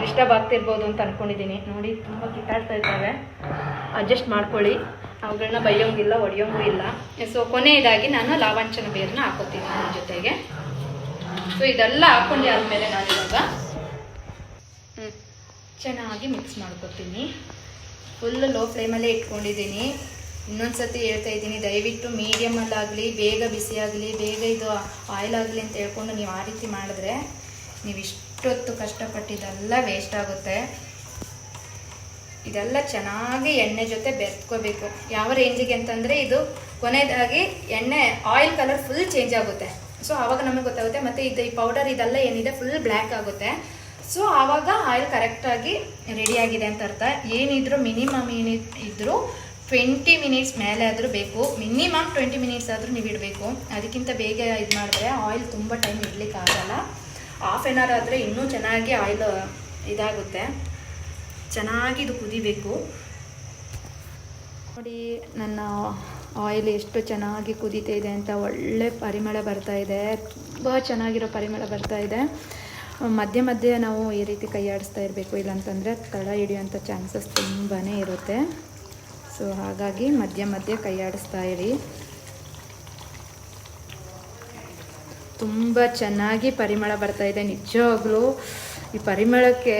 ಡಿಸ್ಟರ್ಬ್ ಆಗ್ತಿರ್ಬೋದು ಅಂತ ಅಂದ್ಕೊಂಡಿದ್ದೀನಿ ನೋಡಿ, ತುಂಬ ಕಿತ್ತಾಡ್ತಾ ಇದ್ದಾವೆ. ಅಡ್ಜಸ್ಟ್ ಮಾಡ್ಕೊಳ್ಳಿ. ಅವುಗಳನ್ನ ಬೈಯೋಂಗಿಲ್ಲ ಹೊಡೆಯೋಂಗೂ ಇಲ್ಲ. ಸೊ ಕೊನೆಯದಾಗಿ ನಾನು ಲಾವಾಂಚನ ಬೇರನ್ನ ಹಾಕೋತೀನಿ ನನ್ನ ಜೊತೆಗೆ. ಸೊ ಇದೆಲ್ಲ ಹಾಕೊಂಡೆ ಆದಮೇಲೆ ನಾನು ಇವಾಗ ಚೆನ್ನಾಗಿ ಮಿಕ್ಸ್ ಮಾಡ್ಕೊತೀನಿ. ಫುಲ್ ಲೋ ಫ್ಲೇಮಲ್ಲೇ ಇಟ್ಕೊಂಡಿದ್ದೀನಿ ಇನ್ನೊಂದು ಸತಿ ಹೇಳ್ತಾ ಇದ್ದೀನಿ, ದಯವಿಟ್ಟು ಮೀಡಿಯಮಲ್ಲಾಗಲಿ ಬೇಗ ಬಿಸಿ ಆಗಲಿ, ಬೇಗ ಇದು ಆಯಿಲ್ ಆಗಲಿ ಅಂತ ಹೇಳ್ಕೊಂಡು ನೀವು ಆ ರೀತಿ ಮಾಡಿದ್ರೆ ನೀವು ಇಷ್ಟೊತ್ತು ಕಷ್ಟಪಟ್ಟಿದ್ದೆಲ್ಲ ವೇಸ್ಟ್ ಆಗುತ್ತೆ. ಇದೆಲ್ಲ ಚೆನ್ನಾಗಿ ಎಣ್ಣೆ ಜೊತೆ ಬೆರೆತ್ಕೋಬೇಕು. ಯಾವ ರೇಂಜಿಗೆ ಅಂತಂದರೆ ಇದು ಕೊನೆಯದಾಗಿ ಎಣ್ಣೆ ಆಯಿಲ್ ಕಲರ್ ಫುಲ್ ಚೇಂಜ್ ಆಗುತ್ತೆ. ಸೊ ಆವಾಗ ನಮಗೆ ಗೊತ್ತಾಗುತ್ತೆ, ಮತ್ತು ಇದು ಈ ಪೌಡರ್ ಇದೆಲ್ಲ ಏನಿದೆ ಫುಲ್ ಬ್ಲ್ಯಾಕ್ ಆಗುತ್ತೆ. ಸೊ ಆವಾಗ ಆಯಿಲ್ ಕರೆಕ್ಟಾಗಿ ರೆಡಿಯಾಗಿದೆ ಅಂತ ಅರ್ಥ. ಏನಿದ್ರು ಮಿನಿಮಮ್ ಏನಿ ಇದ್ದರೂ ಟ್ವೆಂಟಿ ಮಿನಿಟ್ಸ್ ಮೇಲೆ ಆದರೂ ಬೇಕು. ಮಿನಿಮಮ್ ಟ್ವೆಂಟಿ ಮಿನಿಟ್ಸ್ ಆದರೂ ನೀವು ಇಡಬೇಕು. ಅದಕ್ಕಿಂತ ಬೇಗ ಇದು ಮಾಡಿದ್ರೆ ಆಯಿಲ್ ತುಂಬ ಟೈಮ್ ಇಡ್ಲಿಕ್ಕೆ ಆಗಲ್ಲ. ಹಾಫ್ ಆನ್ ಅವರ್ ಆದರೆ ಇನ್ನೂ ಚೆನ್ನಾಗಿ ಆಯಿಲ್ ಇದಾಗುತ್ತೆ. ಚೆನ್ನಾಗಿ ಇದು ಕುದಿಬೇಕು. ನೋಡಿ, ನನ್ನ ಆಯಿಲ್ ಎಷ್ಟು ಚೆನ್ನಾಗಿ ಕುದೀತಾ ಇದೆ ಅಂತ ಒಳ್ಳೆ ಪರಿಮಳ ಬರ್ತಾ ಇದೆ. ತುಂಬ ಚೆನ್ನಾಗಿರೋ ಪರಿಮಳ ಬರ್ತಾ ಇದೆ. ಮಧ್ಯೆ ಮಧ್ಯೆ ನಾವು ಈ ರೀತಿ ಕೈ ಆಡಿಸ್ತಾ ಇರಬೇಕು. ಇಲ್ಲಾಂತಂದರೆ ತಳ ಹಿಡಿಯೋಂಥ ಚಾನ್ಸಸ್ ತುಂಬಾ ಇರುತ್ತೆ. ಸೊ ಹಾಗಾಗಿ ಮಧ್ಯ ಮಧ್ಯೆ ಕೈಯಾಡಿಸ್ತಾ ಇರಿ. ತುಂಬ ಚೆನ್ನಾಗಿ ಪರಿಮಳ ಬರ್ತಾ ಇದೆ, ನಿಜವಾಗ್ಲೂ. ಈ ಪರಿಮಳಕ್ಕೆ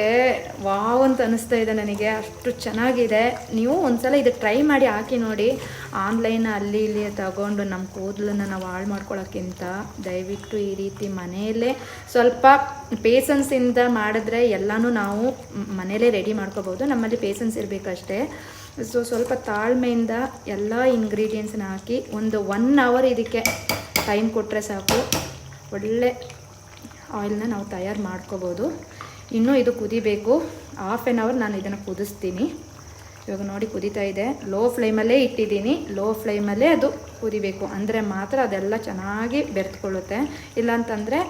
ವಾವ್ ಅಂತ ಅನಿಸ್ತಾ ಇದೆ ನನಗೆ, ಅಷ್ಟು ಚೆನ್ನಾಗಿದೆ. ನೀವು ಒಂದ್ಸಲ ಇದು ಟ್ರೈ ಮಾಡಿ ಹಾಕಿ ನೋಡಿ. ಆನ್ಲೈನ್ ಅಲ್ಲಿ ಇಲ್ಲಿ ತಗೊಂಡು ನಮ್ಮ ಕೂದಲನ್ನು ನಾವು ಹಾಳು ಮಾಡ್ಕೊಳ್ಳೋಕ್ಕಿಂತ ದಯವಿಟ್ಟು ಈ ರೀತಿ ಮನೆಯಲ್ಲೇ ಸ್ವಲ್ಪ ಪೇಸನ್ಸಿಂದ ಮಾಡಿದ್ರೆ ಎಲ್ಲನೂ ನಾವು ಮನೆಯಲ್ಲೇ ರೆಡಿ ಮಾಡ್ಕೋಬೋದು. ನಮ್ಮಲ್ಲಿ ಪೇಸನ್ಸ್ ಇರಬೇಕಷ್ಟೇ. ಸೊ ಸ್ವಲ್ಪ ತಾಳ್ಮೆಯಿಂದ ಎಲ್ಲ ಇಂಗ್ರೀಡಿಯೆಂಟ್ಸನ್ನ ಹಾಕಿ ಒಂದು ಒನ್ ಅವರ್ ಇದಕ್ಕೆ ಟೈಮ್ ಕೊಟ್ಟರೆ ಸಾಕು. ಒಳ್ಳೆ ಆಯಿಲ್ನ ನಾವು ತಯಾರು ಮಾಡ್ಕೋಬೋದು. ಇನ್ನೂ ಇದು ಕುದಿಬೇಕು. ಹಾಫ್ ಆನ್ ಅವರ್ ನಾನು ಇದನ್ನು ಕುದಿಸ್ತೀನಿ. ಇವಾಗ ನೋಡಿ ಕುದೀತಾ ಇದೆ. ಲೋ ಫ್ಲೇಮಲ್ಲೇ ಇಟ್ಟಿದ್ದೀನಿ. ಲೋ ಫ್ಲೇಮಲ್ಲೇ ಅದು ಕುದಿಬೇಕು. ಅಂದರೆ ಮಾತ್ರ ಅದೆಲ್ಲ ಚೆನ್ನಾಗಿ ಬೆರೆತ್ಕೊಳ್ಳುತ್ತೆ. ಇಲ್ಲಾಂತಂದರೆ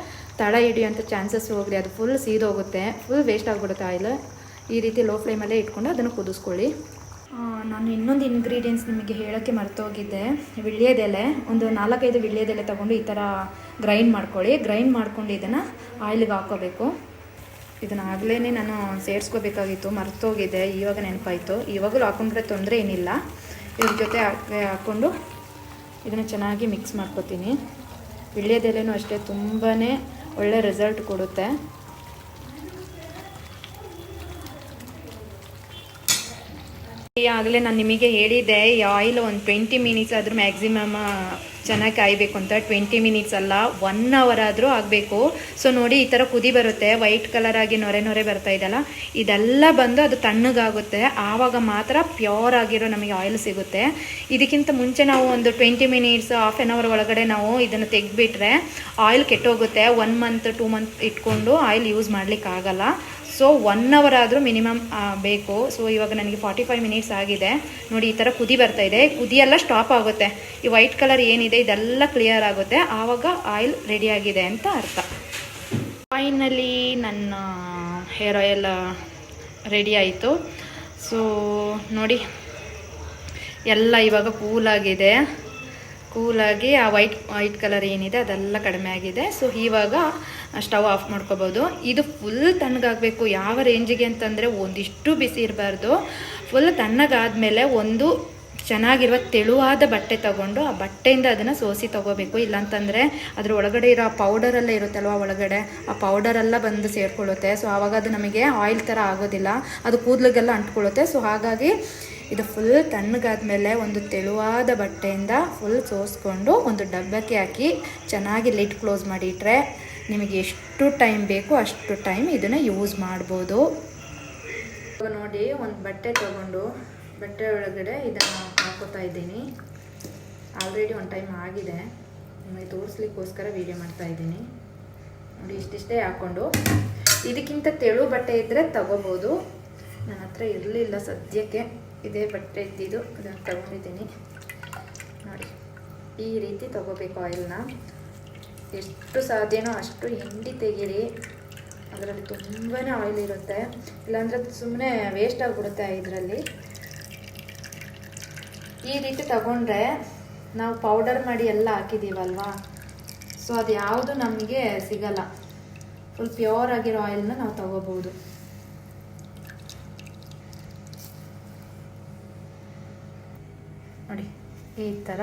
ತಳ ಹಿಡಿಯುವಂಥ ಚಾನ್ಸಸ್ ಹೋಗಲಿ, ಅದು ಫುಲ್ ಸೀದೋಗುತ್ತೆ. ಫುಲ್ ವೇಸ್ಟ್ ಆಗಿಬಿಡುತ್ತೆ ಆಯಿಲ್ ಈ ರೀತಿ ಲೋ ಫ್ಲೇಮಲ್ಲೇ ಇಟ್ಕೊಂಡು ಅದನ್ನು ಕುದಿಸ್ಕೊಳ್ಳಿ. ನಾನು ಇನ್ನೊಂದು ಇಂಗ್ರೀಡಿಯೆಂಟ್ಸ್ ನಿಮಗೆ ಹೇಳೋಕ್ಕೆ ಮರೆತೋಗಿದ್ದೆ. ವಿಳ್ಯದೆಲೆ, ಒಂದು ನಾಲ್ಕೈದು ವಿಳ್ಯದೆಲೆ ತೊಗೊಂಡು ಈ ಥರ ಗ್ರೈಂಡ್ ಮಾಡ್ಕೊಳ್ಳಿ. ಗ್ರೈಂಡ್ ಮಾಡ್ಕೊಂಡು ಇದನ್ನು ಆಯಿಲ್ಗೆ ಹಾಕೋಬೇಕು ಇದನ್ನು ಆಗಲೇ ನಾನು ಸೇರಿಸ್ಕೋಬೇಕಾಗಿತ್ತು, ಮರ್ತೋಗಿದೆ, ಇವಾಗ ನೆನಪಾಯಿತು. ಇವಾಗಲೂ ಹಾಕೊಂಡ್ರೆ ತೊಂದರೆ ಏನಿಲ್ಲ. ಇದ್ರ ಜೊತೆ ಹಾಕಿ ಹಾಕ್ಕೊಂಡು ಇದನ್ನು ಚೆನ್ನಾಗಿ ಮಿಕ್ಸ್ ಮಾಡ್ಕೊತೀನಿ. ವಿಳ್ಯದೆಲೆನೂ ಅಷ್ಟೇ ತುಂಬಾ ಒಳ್ಳೆ ರಿಸಲ್ಟ್ ಕೊಡುತ್ತೆ. ಆಗಲೇ ನಾನು ನಿಮಗೆ ಹೇಳಿದ್ದೆ, ಈ ಆಯಿಲ್ ಒಂದು ಟ್ವೆಂಟಿ ಮಿನಿಟ್ಸ್ ಆದರೂ ಮ್ಯಾಕ್ಸಿಮಮ್ ಚೆನ್ನಾಗಿ ಕಾಯಬೇಕು ಅಂತ. ಟ್ವೆಂಟಿ ಮಿನಿಟ್ಸ್ ಅಲ್ಲ ಒನ್ ಅವರ್ ಆದರೂ ಆಗಬೇಕು. ಸೊ ನೋಡಿ ಈ ಥರ ಕುದಿ ಬರುತ್ತೆ ವೈಟ್ ಕಲರ್ ಆಗಿ ನೊರೆ ನೊರೆ ಬರ್ತಾ ಇದೆಯಲ್ಲ, ಇದೆಲ್ಲ ಬಂದು ಅದು ತಣ್ಣಗಾಗುತ್ತೆ. ಆವಾಗ ಮಾತ್ರ ಪ್ಯೂರ್ ಆಗಿರೋ ನಮಗೆ ಆಯಿಲ್ ಸಿಗುತ್ತೆ. ಇದಕ್ಕಿಂತ ಮುಂಚೆ ನಾವು ಒಂದು twenty minutes half an hour ಒಳಗಡೆ ನಾವು ಇದನ್ನು ತೆಗೆದ್ಬಿಟ್ರೆ ಆಯಿಲ್ ಕೆಟ್ಟೋಗುತ್ತೆ. ಒನ್ ಮಂತ್ ಟೂ ಮಂತ್ ಇಟ್ಕೊಂಡು ಆಯಿಲ್ ಯೂಸ್ ಮಾಡ್ಲಿಕ್ಕೆ ಆಗಲ್ಲ ಸೊ ಒನ್ ಅವರ್ ಆದರೂ ಮಿನಿಮಮ್ ಬೇಕು. ಸೊ ಇವಾಗ ನನಗೆ ಫಾರ್ಟಿ ಫೈವ್ ಮಿನಿಟ್ಸ್ ಆಗಿದೆ. ನೋಡಿ, ಈ ಥರ ಕುದಿ ಬರ್ತಾ ಇದೆ. ಕುದಿ ಎಲ್ಲ ಸ್ಟಾಪ್ ಆಗುತ್ತೆ. ಈ ವೈಟ್ ಕಲರ್ ಏನಿದೆ, ಇದೆಲ್ಲ ಕ್ಲಿಯರ್ ಆಗುತ್ತೆ. ಆವಾಗ ಆಯಿಲ್ ರೆಡಿ ಆಗಿದೆ ಅಂತ ಅರ್ಥ. ಫೈನಲಿ ನನ್ನ ಹೇರ್ ಆಯಿಲ್ ರೆಡಿ ಆಯಿತು. ಸೊ ನೋಡಿ, ಎಲ್ಲ ಇವಾಗ ಕೂಲಾಗಿದೆ ಕೂಲಾಗಿ ಆ ವೈಟ್ ವೈಟ್ ಕಲರ್ ಏನಿದೆ ಅದೆಲ್ಲ ಕಡಿಮೆ ಆಗಿದೆ. ಸೊ ಇವಾಗ ಸ್ಟವ್ ಆಫ್ ಮಾಡ್ಕೋಬೋದು. ಇದು ಫುಲ್ ತಣ್ಣಗಾಗಬೇಕು. ಯಾವ ರೇಂಜಿಗೆ ಅಂತಂದರೆ ಒಂದಿಷ್ಟು ಬಿಸಿ ಇರಬಾರ್ದು. ಫುಲ್ ತಣ್ಣಗಾದಮೇಲೆ ಒಂದು ಚೆನ್ನಾಗಿರುವ ತೆಳುವಾದ ಬಟ್ಟೆ ತಗೊಂಡು ಆ ಬಟ್ಟೆಯಿಂದ ಅದನ್ನು ಸೋಸಿ ತಗೋಬೇಕು. ಇಲ್ಲಾಂತಂದರೆ ಅದರ ಒಳಗಡೆ ಇರೋ ಆ ಪೌಡರೆಲ್ಲ ಇರುತ್ತಲ್ವ ಒಳಗಡೆ, ಆ ಪೌಡರೆಲ್ಲ ಬಂದು ಸೇರ್ಕೊಳ್ಳುತ್ತೆ. ಸೊ ಆವಾಗ ಅದು ನಮಗೆ ಆಯಿಲ್ ಥರ ಆಗೋದಿಲ್ಲ. ಅದು ಕೂದಲಿಗೆಲ್ಲ ಅಂಟ್ಕೊಳ್ಳುತ್ತೆ. ಸೊ ಹಾಗಾಗಿ ಇದು ಫುಲ್ ತಣ್ಣಗಾದ್ಮೇಲೆ ಒಂದು ತೆಳುವಾದ ಬಟ್ಟೆಯಿಂದ ಫುಲ್ ಸೋಸ್ಕೊಂಡು ಒಂದು ಡಬ್ಬಕ್ಕೆ ಹಾಕಿ ಚೆನ್ನಾಗಿ ಲಿಟ್ ಕ್ಲೋಸ್ ಮಾಡಿಟ್ರೆ ನಿಮಗೆ ಎಷ್ಟು ಟೈಮ್ ಬೇಕು ಅಷ್ಟು ಟೈಮ್ ಇದನ್ನು ಯೂಸ್ ಮಾಡ್ಬೋದು. ನೋಡಿ, ಒಂದು ಬಟ್ಟೆ ತಗೊಂಡು ಬಟ್ಟೆ ಒಳಗಡೆ ಇದನ್ನು ಹಾಕೋತಾ ಇದ್ದೀನಿ. ಆಲ್ರೆಡಿ ಒಂದು ಟೈಮ್ ಆಗಿದೆ. ನಿಮಗೆ ತೋರಿಸ್ಲಿಕ್ಕೋಸ್ಕರ ವೀಡಿಯೋ ಮಾಡ್ತಾ ಇದ್ದೀನಿ. ನೋಡಿ, ಇಷ್ಟಿಷ್ಟೇ ಹಾಕ್ಕೊಂಡು ಇದಕ್ಕಿಂತ ತೆಳು ಬಟ್ಟೆ ಇದ್ದರೆ ತಗೋಬೋದು. ನನ್ನ ಹತ್ರ ಇರಲಿಲ್ಲ ಸದ್ಯಕ್ಕೆ. ಇದೇ ಬಟ್ಟೆ ಇದ್ದಿದ್ದು, ಅದನ್ನು ತಗೊಂಡಿದ್ದೀನಿ. ನೋಡಿ, ಈ ರೀತಿ ತಗೋಬೇಕು ಆಯಿಲ್ನ ಎಷ್ಟು ಸಾಧ್ಯನೋ ಅಷ್ಟು ಹಿಂಡಿ ತೆಗೀರಿ. ಅದರಲ್ಲಿ ತುಂಬಾ ಆಯಿಲ್ ಇರುತ್ತೆ. ಇಲ್ಲಾಂದರೆ ಸುಮ್ಮನೆ ವೇಸ್ಟ್ ಆಗಿಬಿಡುತ್ತೆ ಇದರಲ್ಲಿ. ಈ ರೀತಿ ತಗೊಂಡ್ರೆ ನಾವು ಪೌಡರ್ ಮಾಡಿ ಎಲ್ಲ ಹಾಕಿದ್ದೀವಲ್ವಾ? ಸೊ ಅದು ಯಾವುದು ನಮಗೆ ಸಿಗಲ್ಲ. ಫುಲ್ ಪ್ಯೂರ್ ಆಗಿರೋ ಆಯಿಲ್ನ ನಾವು ತಗೋಬೋದು ನೋಡಿ ಈ ಥರ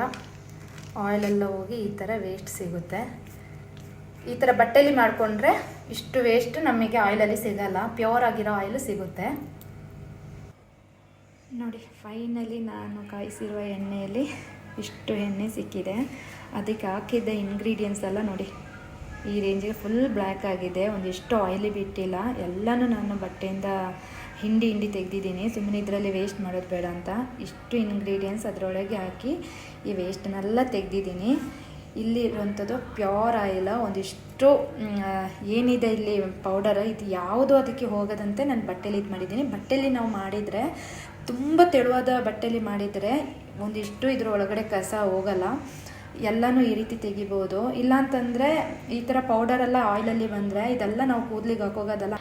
ಆಯಿಲೆಲ್ಲ ಹೋಗಿ ಈ ಥರ ವೇಸ್ಟ್ ಸಿಗುತ್ತೆ. ಈ ಥರ ಬಟ್ಟೆಲಿ ಮಾಡಿಕೊಂಡ್ರೆ ಇಷ್ಟು ವೇಸ್ಟ್ ನಮಗೆ ಆಯಿಲಲ್ಲಿ ಸಿಗಲ್ಲ ಪ್ಯೂರ್ ಆಗಿರೋ ಆಯಿಲ್ ಸಿಗುತ್ತೆ. ನೋಡಿ ಫೈನಲಿ ನಾನು ಕಾಯಿಸಿರುವ ಎಣ್ಣೆಯಲ್ಲಿ ಇಷ್ಟು ಎಣ್ಣೆ ಸಿಕ್ಕಿದೆ. ಅದಕ್ಕೆ ಹಾಕಿದ್ದ ಇಂಗ್ರೀಡಿಯೆಂಟ್ಸ್ ಎಲ್ಲ ನೋಡಿ. ಈ ರೇಂಜಿಗೆ ಫುಲ್ ಬ್ಲ್ಯಾಕ್ ಆಗಿದೆ, ಒಂದಿಷ್ಟು ಆಯಿಲಿ ಬಿಟ್ಟಿಲ್ಲ. ಎಲ್ಲನೂ ನಾನು ಬಟ್ಟೆಯಿಂದ ಹಿಂಡಿ ಹಿಂಡಿ ತೆಗೆದಿದ್ದೀನಿ. ಸುಮ್ಮನೆ ಇದರಲ್ಲಿ ವೇಸ್ಟ್ ಮಾಡೋದು ಬೇಡ ಅಂತ ಇಷ್ಟು ಇಂಗ್ರೀಡಿಯೆಂಟ್ಸ್ ಅದರೊಳಗೆ ಹಾಕಿ ಈ ವೇಸ್ಟನ್ನೆಲ್ಲ ತೆಗೆದಿದ್ದೀನಿ. ಇಲ್ಲಿ ಇರುವಂಥದ್ದು ಪ್ಯೂರ್ ಆಯಿಲ್ ಒಂದಿಷ್ಟು ಏನಿದೆ ಇಲ್ಲಿ ಪೌಡರ್ ಇದು ಯಾವುದು ಅದಕ್ಕೆ ಹೋಗದಂತೆ ನಾನು ಬಟ್ಟೆಲಿ ಇದು ಮಾಡಿದ್ದೀನಿ. ಬಟ್ಟೆಲಿ ನಾವು ಮಾಡಿದರೆ ತುಂಬ ತೆಳುವಾದ ಬಟ್ಟೆಲಿ ಮಾಡಿದರೆ ಒಂದಿಷ್ಟು ಇದ್ರ ಒಳಗಡೆ ಕಸ ಹೋಗಲ್ಲ. ಎಲ್ಲನೂ ಈ ರೀತಿ ತೆಗಿಬೋದು. ಇಲ್ಲಾಂತಂದರೆ ಈ ಥರ ಪೌಡರೆಲ್ಲ ಆಯಿಲಲ್ಲಿ ಬಂದರೆ ಇದೆಲ್ಲ ನಾವು ಕೂದಲಿಗೆ ಹಾಕೋಗೋದಲ್ಲ.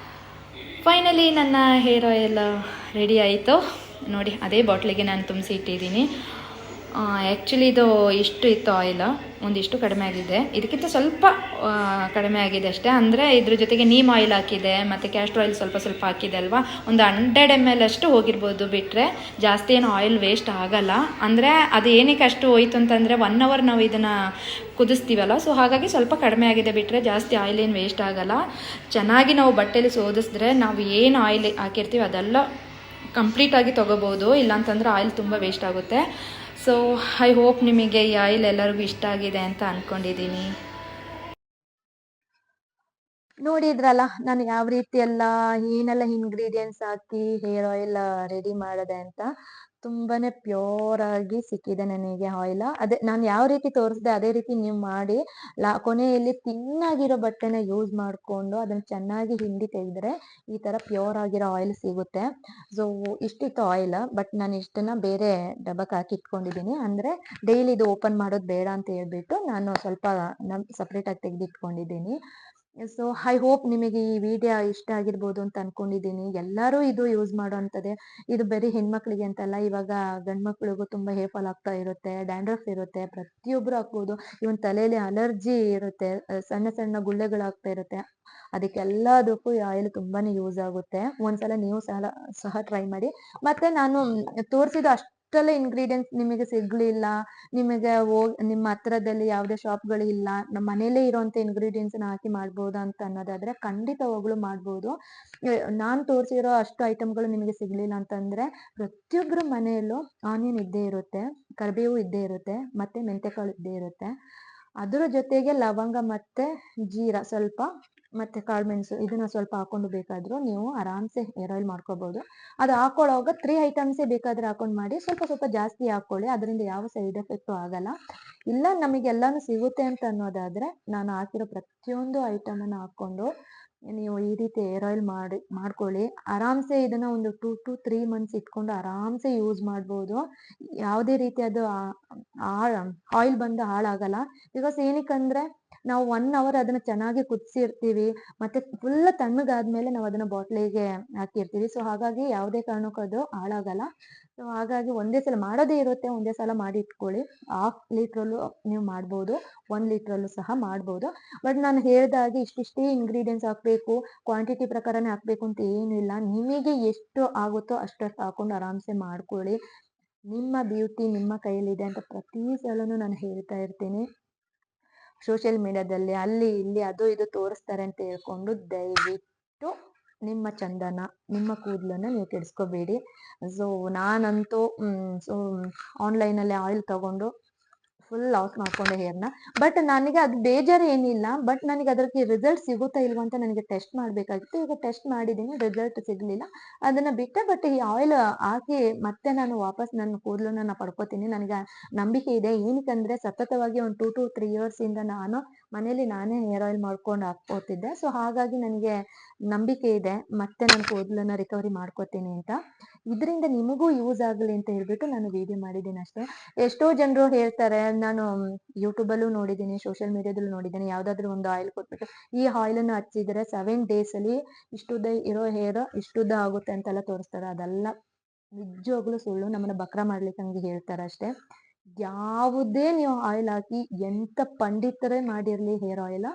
ಫೈನಲಿ ನನ್ನ ಹೇರ್ ಆಯಿಲ್ ರೆಡಿ ಆಯಿತು. ನೋಡಿ ಅದೇ ಬಾಟ್ಲಿಗೆ ನಾನು ತುಂಬಿಸಿ ಇಟ್ಟಿದ್ದೀನಿ ಆ್ಯಕ್ಚುಲಿ ಇದು ಇಷ್ಟು ಇತ್ತು ಆಯಿಲ್ ಒಂದಿಷ್ಟು ಕಡಿಮೆ ಆಗಿದೆ. ಇದಕ್ಕಿಂತ ಸ್ವಲ್ಪ ಕಡಿಮೆ ಆಗಿದೆ ಅಷ್ಟೇ. ಅಂದರೆ ಇದ್ರ ಜೊತೆಗೆ ನೀಮ್ ಆಯಿಲ್ ಹಾಕಿದೆ, ಮತ್ತು ಕ್ಯಾಸ್ಟ್ರ್ ಆಯಿಲ್ ಸ್ವಲ್ಪ ಸ್ವಲ್ಪ ಹಾಕಿದೆ ಅಲ್ವಾ? ಒಂದು ಹಂಡ್ರೆಡ್ ಎಂ ಎಲ್ ಅಷ್ಟು ಹೋಗಿರ್ಬೋದು ಬಿಟ್ಟರೆ ಜಾಸ್ತಿ ಏನು ಆಯಿಲ್ ವೇಸ್ಟ್ ಆಗಲ್ಲ. ಅಂದರೆ ಅದು ಏನಕ್ಕೆ ಅಷ್ಟು ಹೋಯ್ತು ಅಂತಂದರೆ ಒನ್ ಅವರ್ ನಾವು ಇದನ್ನು ಕುದಿಸ್ತೀವಲ್ಲ ಸೊ ಹಾಗಾಗಿ ಸ್ವಲ್ಪ ಕಡಿಮೆ ಆಗಿದೆ ಬಿಟ್ಟರೆ ಜಾಸ್ತಿ ಆಯಿಲ್ ಏನು ವೇಸ್ಟ್ ಆಗಲ್ಲ. ಚೆನ್ನಾಗಿ ನಾವು ಬಟ್ಟೆಯಲ್ಲಿ ಸೋದಿಸಿದ್ರೆ ನಾವು ಏನು ಆಯಿಲ್ ಹಾಕಿರ್ತೀವಿ ಅದೆಲ್ಲ ಕಂಪ್ಲೀಟಾಗಿ ತೊಗೋಬೋದು. ಇಲ್ಲಾಂತಂದ್ರೆ ಆಯಿಲ್ ತುಂಬ ವೇಸ್ಟ್ ಆಗುತ್ತೆ. ಸೊ ಐ ಹೋಪ್ ನಿಮಗೆ ಈ ಆಯಿಲ್ ಎಲ್ಲರಿಗೂ ಇಷ್ಟ ಆಗಿದೆ ಅಂತ ಅಂದ್ಕೊಂಡಿದ್ದೀನಿ ನೋಡಿದ್ರಲ್ಲ ನಾನು ಯಾವ ರೀತಿ ಎಲ್ಲ ಏನೆಲ್ಲ ಇಂಗ್ರೀಡಿಯೆಂಟ್ಸ್ ಹಾಕಿ ಹೇರ್ ಆಯಿಲ್ ರೆಡಿ ಮಾಡಿದೆ ಅಂತ. ತುಂಬಾನೇ ಪ್ಯೂರ್ ಆಗಿ ಸಿಕ್ಕಿದೆ ನನಗೆ ಆಯಿಲ್ ಅದೇ ನಾನು ಯಾವ ರೀತಿ ತೋರಿಸಿದೆ ಅದೇ ರೀತಿ ನೀವು ಮಾಡಿ, ಲಾ ಕೊನೆಯಲ್ಲಿ ತಿನ್ನಾಗಿರೋ ಬಟ್ಟೆನ ಯೂಸ್ ಮಾಡಿಕೊಂಡು ಅದನ್ನ ಚೆನ್ನಾಗಿ ಹಿಂಡಿ ತೆಗೆದ್ರೆ ಈ ತರ ಪ್ಯೂರ್ ಆಗಿರೋ ಆಯಿಲ್ ಸಿಗುತ್ತೆ. ಸೊ ಇಷ್ಟಿತ್ತು ಆಯಿಲ್ ಬಟ್ ನಾನು ಇಷ್ಟನ್ನ ಬೇರೆ ಡಬ್ಬಕ್ಕೆ ಹಾಕಿ ಇಟ್ಕೊಂಡಿದ್ದೀನಿ. ಅಂದ್ರೆ ಡೈಲಿ ಇದು ಓಪನ್ ಮಾಡೋದು ಬೇಡ ಅಂತ ಹೇಳ್ಬಿಟ್ಟು ನಾನು ಸ್ವಲ್ಪ ನಮ್ಮ ಸಪ್ರೇಟಾಗಿ ತೆಗೆದಿಟ್ಕೊಂಡಿದ್ದೀನಿ. ಸೊ ಐ ಹೋಪ್ ನಿಮಗೆ ಈ ವಿಡಿಯೋ ಇಷ್ಟ ಆಗಿರ್ಬೋದು ಅಂತ ಅನ್ಕೊಂಡಿದ್ದೀನಿ. ಎಲ್ಲರೂ ಇದು ಯೂಸ್ ಮಾಡೋವಂಥದ್ದೇ. ಇದು ಬರೀ ಹೆಣ್ಮಕ್ಳಿಗೆ ಅಂತಲ್ಲ, ಇವಾಗ ಗಂಡ್ ಮಕ್ಳಿಗೂ ತುಂಬಾ ಹೇರ್ ಫಾಲ್ ಆಗ್ತಾ ಇರುತ್ತೆ ಡ್ಯಾಂಡ್ರಫ್ ಇರುತ್ತೆ ಪ್ರತಿಯೊಬ್ಬರು ಹಾಕ್ಬೋದು ಇವನ್ ತಲೆಯಲ್ಲಿ ಅಲರ್ಜಿ ಇರುತ್ತೆ ಸಣ್ಣ ಸಣ್ಣ ಸಣ್ಣ ಗುಳ್ಳೆಗಳಾಗ್ತಾ ಇರುತ್ತೆ. ಅದಕ್ಕೆಲ್ಲದಕ್ಕೂ ಈ ಆಯಿಲ್ ತುಂಬಾನೇ ಯೂಸ್ ಆಗುತ್ತೆ. ಒಂದ್ಸಲ ನೀವು ಸಹ ಸಹ ಟ್ರೈ ಮಾಡಿ. ಮತ್ತೆ ನಾನು, ತೋರಿಸಿದ ಅಷ್ಟೆಲ್ಲ ಇಂಗ್ರೀಡಿಯೆಂಟ್ಸ್ ನಿಮಗೆ ಸಿಗ್ಲಿಲ್ಲ, ನಿಮಗೆ ಹೋಗ್ ನಿಮ್ಮ ಹತ್ರದಲ್ಲಿ ಯಾವುದೇ ಶಾಪ್ಗಳು ಇಲ್ಲ, ನಮ್ಮ ಮನೇಲೇ ಇರುವಂತ ಇಂಗ್ರೀಡಿಯೆಂಟ್ಸ್ ಹಾಕಿ ಮಾಡ್ಬೋದಾ ಅಂತ ಅನ್ನೋದಾದ್ರೆ ಖಂಡಿತವಾಗ್ಲೂ ಮಾಡ್ಬೋದು. ನಾನು ತೋರಿಸಿರೋ ಅಷ್ಟು ಐಟಮ್ಗಳು ನಿಮಗೆ ಸಿಗ್ಲಿಲ್ಲ ಅಂತಂದ್ರೆ ಪ್ರತಿಯೊಬ್ಬರ ಮನೆಯಲ್ಲೂ ಆನಿಯನ್ ಇದ್ದೇ ಇರುತ್ತೆ, ಕರಿಬೇವು ಇದ್ದೇ ಇರುತ್ತೆ, ಮತ್ತೆ ಮೆಂತೆಕಾಳು ಇದ್ದೇ ಇರುತ್ತೆ. ಅದರ ಜೊತೆಗೆ ಲವಂಗ ಮತ್ತೆ ಜೀರಾ ಸ್ವಲ್ಪ ಮತ್ತೆ ಕಾಳುಮೆಣಸು ಇದನ್ನ ಸ್ವಲ್ಪ ಹಾಕೊಂಡು ಬೇಕಾದರೂ ನೀವು ಆರಾಮ್ಸೆ ಹೇರ್ ಆಯಿಲ್ ಮಾಡ್ಕೋಬಹುದು ಅದು ಹಾಕೊಳ್ಳೋವಾಗ ತ್ರೀ ಐಟಮ್ಸೇ ಬೇಕಾದ್ರೆ ಹಾಕೊಂಡು ಮಾಡಿ ಸ್ವಲ್ಪ ಸ್ವಲ್ಪ ಜಾಸ್ತಿ ಹಾಕೊಳ್ಳಿ, ಅದರಿಂದ ಯಾವ ಸೈಡ್ ಎಫೆಕ್ಟು ಆಗಲ್ಲ. ಇಲ್ಲ ನಮಗೆ ಎಲ್ಲಾನು ಸಿಗುತ್ತೆ ಅಂತ ಅನ್ನೋದಾದ್ರೆ ನಾನು ಹಾಕಿರೋ ಪ್ರತಿಯೊಂದು ಐಟಮ್ ಅನ್ನ ಹಾಕೊಂಡು ನೀವು ಈ ರೀತಿ ಹೇರ್ ಆಯಿಲ್ ಮಾಡಿ, ಮಾಡ್ಕೊಳ್ಳಿ. ಆರಾಮ್ಸೆ ಇದನ್ನ ಒಂದು ಟೂ ಟು ತ್ರೀ ಮಂತ್ಸ್ ಇಟ್ಕೊಂಡು ಆರಾಮ್ಸೆ ಯೂಸ್ ಮಾಡ್ಬೋದು. ಯಾವುದೇ ರೀತಿ ಅದು ಆಯಿಲ್ ಬಂದು ಹಾಳಾಗಲ್ಲ. ಬಿಕಾಸ್ ಏನಕ್ಕಂದ್ರೆ ನಾವು ಒನ್ ಅವರ್ ಅದನ್ನ ಚೆನ್ನಾಗಿ ಕುದಿಸಿರ್ತೀವಿ, ಮತ್ತೆ ಫುಲ್ ತಣ್ಣಗಾದ್ಮೇಲೆ ನಾವು ಅದನ್ನ ಬಾಟ್ಲಿಗೆ ಹಾಕಿರ್ತೀವಿ. ಸೊ ಹಾಗಾಗಿ ಯಾವುದೇ ಕಾರಣಕ್ಕೂ ಅದು ಹಾಳಾಗಲ್ಲ. ಸೊ ಹಾಗಾಗಿ ಒಂದೇ ಸಲ ಮಾಡೋದೇ ಇರುತ್ತೆ, ಒಂದೇ ಸಲ ಮಾಡಿ ಇಟ್ಕೊಳ್ಳಿ. ಹಾಫ್ ಲೀಟ್ರಲ್ಲೂ ನೀವು ಮಾಡ್ಬೋದು ಒನ್ ಲೀಟ್ರಲ್ಲೂ ಸಹ ಮಾಡ್ಬೋದು. ಬಟ್ ನಾನು ಹೇಳ್ದಾಗೆ ಇಷ್ಟಿಷ್ಟೇ ಇಂಗ್ರೀಡಿಯೆಂಟ್ಸ್ ಹಾಕಬೇಕು ಕ್ವಾಂಟಿಟಿ ಪ್ರಕಾರನೇ ಹಾಕಬೇಕು ಅಂತ ಏನಿಲ್ಲ ನಿಮಗೆ ಎಷ್ಟು ಆಗುತ್ತೋ ಅಷ್ಟಷ್ಟು ಹಾಕೊಂಡು ಆರಾಮ್ಸೆ ಮಾಡ್ಕೊಳ್ಳಿ. ನಿಮ್ಮ ಬ್ಯೂಟಿ ನಿಮ್ಮ ಕೈಯಲ್ಲಿದೆ ಅಂತ ಪ್ರತಿ ಸಲನೂ ನಾನು ಹೇಳ್ತಾ ಇರ್ತೀನಿ. ಸೋಷಿಯಲ್ ಮೀಡಿಯಾದಲ್ಲಿ ಅಲ್ಲಿ ಇಲ್ಲಿ ಅದು ಇದು ತೋರಿಸ್ತಾರೆ ಅಂತ ಹೇಳ್ಕೊಂಡು ದಯವಿಟ್ಟು ನಿಮ್ಮ ಚಂದನ, ನಿಮ್ಮ ಕೂದಲನ್ನ ನೀವು ಕೆಡಿಸ್ಕೋಬೇಡಿ. ಸೊ ನಾನಂತೂ ಸೊ ಆನ್ಲೈನಲ್ಲಿ ಆಯಿಲ್ ತಗೊಂಡು ಫುಲ್ ಲಾಸ್ ಮಾಡ್ಕೊಂಡೆ ಹೇರ್ನ ಬಟ್ ನನಗೆ ಅದು ಬೇಜಾರು ಏನಿಲ್ಲ. ಬಟ್ ನನಗೆ ಅದಕ್ಕೆ ರಿಸಲ್ಟ್ ಸಿಗುತ್ತಾ ಇಲ್ವಾ ಅಂತ ನನಗೆ ಟೆಸ್ಟ್ ಮಾಡಬೇಕಾಗಿತ್ತು. ಈಗ ಟೆಸ್ಟ್ ಮಾಡಿದ್ದೀನಿ. ರಿಸಲ್ಟ್ ಸಿಗಲಿಲ್ಲ. ಅದನ್ನ ಬಿಟ್ಟೆ ಬಟ್ ಈ ಆಯಿಲ್ ಹಾಕಿ ಮತ್ತೆ ನಾನು ವಾಪಸ್ ನನ್ನ ಕೂದಲನ್ನ ನಾನು ಪಡ್ಕೋತೀನಿ. ನನಗೆ ನಂಬಿಕೆ ಇದೆ. ಏನಕ್ಕಂದ್ರೆ ಸತತವಾಗಿ ಒಂದು ಟೂ ಟು ತ್ರೀ ಇಯರ್ಸ್ ಇಂದ ನಾನು ಮನೇಲಿ ನಾನೇ ಹೇರ್ ಆಯಿಲ್ ಮಾಡ್ಕೊಂಡು ಹಾಕ್ಕೋತಿದ್ದೆ. ಸೊ ಹಾಗಾಗಿ ನನಗೆ ನಂಬಿಕೆ ಇದೆ. ಮತ್ತೆ ನಾನು ಕೂದಲನ್ನ ರಿಕವರಿ ಮಾಡ್ಕೋತೀನಿ ಅಂತ. ಇದರಿಂದ ನಿಮಗೂ ಯೂಸ್ ಆಗಲಿ ಅಂತ ಹೇಳ್ಬಿಟ್ಟು ನಾನು ವಿಡಿಯೋ ಮಾಡಿದ್ದೀನಿ ಅಷ್ಟೇ. ಎಷ್ಟೋ ಜನರು ಹೇಳ್ತಾರೆ, ನಾನು ಯೂಟ್ಯೂಬಲ್ಲೂ ನೋಡಿದ್ದೀನಿ ಸೋಷಿಯಲ್ ಮೀಡಿಯಾದಲ್ಲೂ ನೋಡಿದ್ದೀನಿ, ಯಾವುದಾದ್ರೂ ಒಂದು ಆಯಿಲ್ ಕೊಟ್ಬಿಟ್ಟು ಈ ಆಯಿಲ್ ಅನ್ನು ಹಚ್ಚಿದ್ರೆ ಸೆವೆನ್ ಡೇಸಲ್ಲಿ ಇಷ್ಟುದ್ದ ಇರೋ ಹೇರ್ ಇಷ್ಟುದ್ದ ಆಗುತ್ತೆ ಅಂತೆಲ್ಲ ತೋರಿಸ್ತಾರೆ. ಅದೆಲ್ಲ ನಿಜವಾಗ್ಲೂ ಸುಳ್ಳು, ನಮ್ಮನ್ನ ಬಕ್ರ ಮಾಡ್ಲಿಕ್ಕೆ ಹಂಗೆ ಹೇಳ್ತಾರೆ ಅಷ್ಟೇ. ಯಾವುದೇ ನೀವು ಆಯಿಲ್ ಹಾಕಿ ಎಂತ ಪಂಡಿತರೇ ಮಾಡಿರ್ಲಿ ಹೇರ್ ಆಯಿಲ್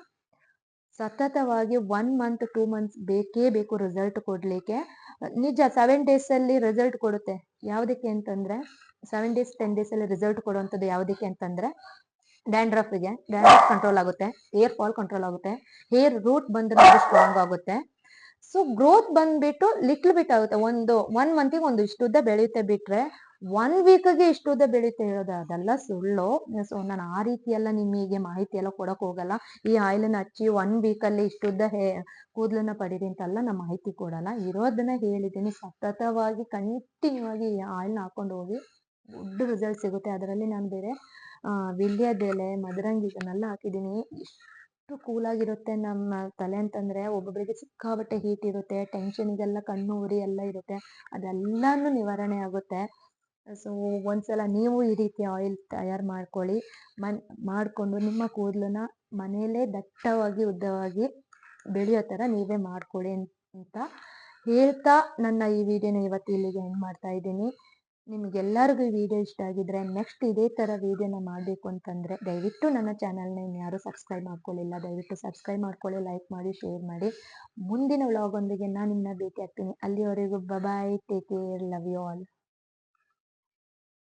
ಸತತವಾಗಿ ಒನ್ ಮಂತ್ ಟೂ ಮಂತ್ಸ್ ಬೇಕೇ ಬೇಕು ರಿಸಲ್ಟ್ ಕೊಡ್ಲಿಕ್ಕೆ. ನಿಜ ಸೆವೆನ್ ಡೇಸ್ ಅಲ್ಲಿ ರಿಸಲ್ಟ್ ಕೊಡುತ್ತೆ. ಯಾವುದಕ್ಕೆ ಅಂತಂದ್ರೆ ಸೆವೆನ್ ಡೇಸ್ ಟೆನ್ ಡೇಸ್ ಅಲ್ಲಿ ರಿಸಲ್ಟ್ ಕೊಡುವಂಥದ್ದು ಯಾವುದಕ್ಕೆ ಅಂತಂದ್ರೆ ಡ್ಯಾಂಡ್ರಫ್ಗೆ ಡ್ಯಾಂಡ್ರಫ್ ಕಂಟ್ರೋಲ್ ಆಗುತ್ತೆ ಹೇರ್ ಫಾಲ್ ಕಂಟ್ರೋಲ್ ಆಗುತ್ತೆ ಹೇರ್ ರೂಟ್ ಬಂದ್ರೆ ಸ್ಟ್ರಾಂಗ್ ಆಗುತ್ತೆ. ಸೊ ಗ್ರೋತ್ ಬಂದ್ಬಿಟ್ಟು ಲಿಟ್ಲ್ ಬಿಟ್ ಆಗುತ್ತೆ. ಒಂದು ಒನ್ ಮಂತಿಗೆ ಒಂದು ಇಷ್ಟುದ್ದ ಬೆಳೆಯುತ್ತೆ ಬಿಟ್ರೆ ಒನ್ ವೀಕ್ಗೆ ಇಷ್ಟುದ್ದ ಬೆಳೀತ ಇರೋದು ಅದೆಲ್ಲ ಸುಳ್ಳು. ಸೊ ನಾನು ಆ ರೀತಿ ಎಲ್ಲ ನಿಮಗೆ ಮಾಹಿತಿ ಎಲ್ಲ ಕೊಡಕ್ ಹೋಗಲ್ಲ. ಈ ಆಯಿಲನ್ನ ಹಚ್ಚಿ ಒನ್ ವೀಕಲ್ಲಿ ಇಷ್ಟುದ್ದ ಹೇ, ಕೂದಲನ್ನ ಪಡೀರಿ ಅಂತೆಲ್ಲ ನಾನು ಮಾಹಿತಿ ಕೊಡಲ್ಲ. ಇರೋದನ್ನ ಹೇಳಿದ್ದೀನಿ. ಸತತವಾಗಿ ಕಂಟಿನ್ಯೂ ಆಗಿ ಈ ಆಯಿಲ್ನ ಹಾಕೊಂಡು ಹೋಗಿ ಗುಡ್ ರಿಸಲ್ಟ್ ಸಿಗುತ್ತೆ. ಅದರಲ್ಲಿ ನಾನು ಬೇರೆ ವಿಲ್ಯದೆಲೆ ಮದರಂಗಿ ಇದನ್ನೆಲ್ಲ ಹಾಕಿದ್ದೀನಿ. ಎಷ್ಟು ಕೂಲಾಗಿರುತ್ತೆ ನಮ್ಮ ತಲೆ ಅಂತಂದ್ರೆ ಒಬ್ಬೊಬ್ಬರಿಗೆ ಸಿಕ್ಕಾಬಟ್ಟೆ ಹೀಟ್ ಇರುತ್ತೆ ಟೆನ್ಷನಿಗೆಲ್ಲ ಕಣ್ಣು ಉರಿ ಎಲ್ಲ ಇರುತ್ತೆ. ಅದೆಲ್ಲಾನು ನಿವಾರಣೆ ಆಗುತ್ತೆ. ಸೊ ಒಂದ್ಸಲ ನೀವು ಈ ರೀತಿ ಆಯಿಲ್ ತಯಾರು ಮಾಡ್ಕೊಳ್ಳಿ. ಮನ್, ಮಾಡಿಕೊಂಡು ನಿಮ್ಮ ಕೂದಲನ್ನ ಮನೆಯಲ್ಲೇ ದಟ್ಟವಾಗಿ, ಉದ್ದವಾಗಿ ಬೆಳೆಯೋ ಥರ ನೀವೇ ಮಾಡಿಕೊಳ್ಳಿ ಅಂತ ಹೇಳ್ತಾ ನನ್ನ ಈ ವಿಡಿಯೋನ ಇವತ್ತು ಇಲ್ಲಿಗೆ ಎಂಡ್ ಮಾಡ್ತಾ ಇದ್ದೀನಿ. ನಿಮಗೆಲ್ಲರಿಗೂ ಈ ವಿಡಿಯೋ ಇಷ್ಟ ಆಗಿದ್ರೆ ನೆಕ್ಸ್ಟ್ ಇದೇ ಥರ ವಿಡಿಯೋನ ಮಾಡಬೇಕು ಅಂತಂದರೆ ದಯವಿಟ್ಟು ನನ್ನ ಚಾನಲ್ನ ಇನ್ಯಾರೂ ಸಬ್ಸ್ಕ್ರೈಬ್ ಮಾಡ್ಕೊಳ್ಳಿಲ್ಲ, ದಯವಿಟ್ಟು ಸಬ್ಸ್ಕ್ರೈಬ್ ಮಾಡ್ಕೊಳ್ಳಿ ಲೈಕ್ ಮಾಡಿ ಶೇರ್ ಮಾಡಿ. ಮುಂದಿನ ವ್ಲಾಗೊಂದಿಗೆ ನಾನು ನಿಮ್ಮನ್ನ ಭೇಟಿ ಆಗ್ತೀನಿ ಅಲ್ಲಿವರೆಗೂ bye bye take care love you all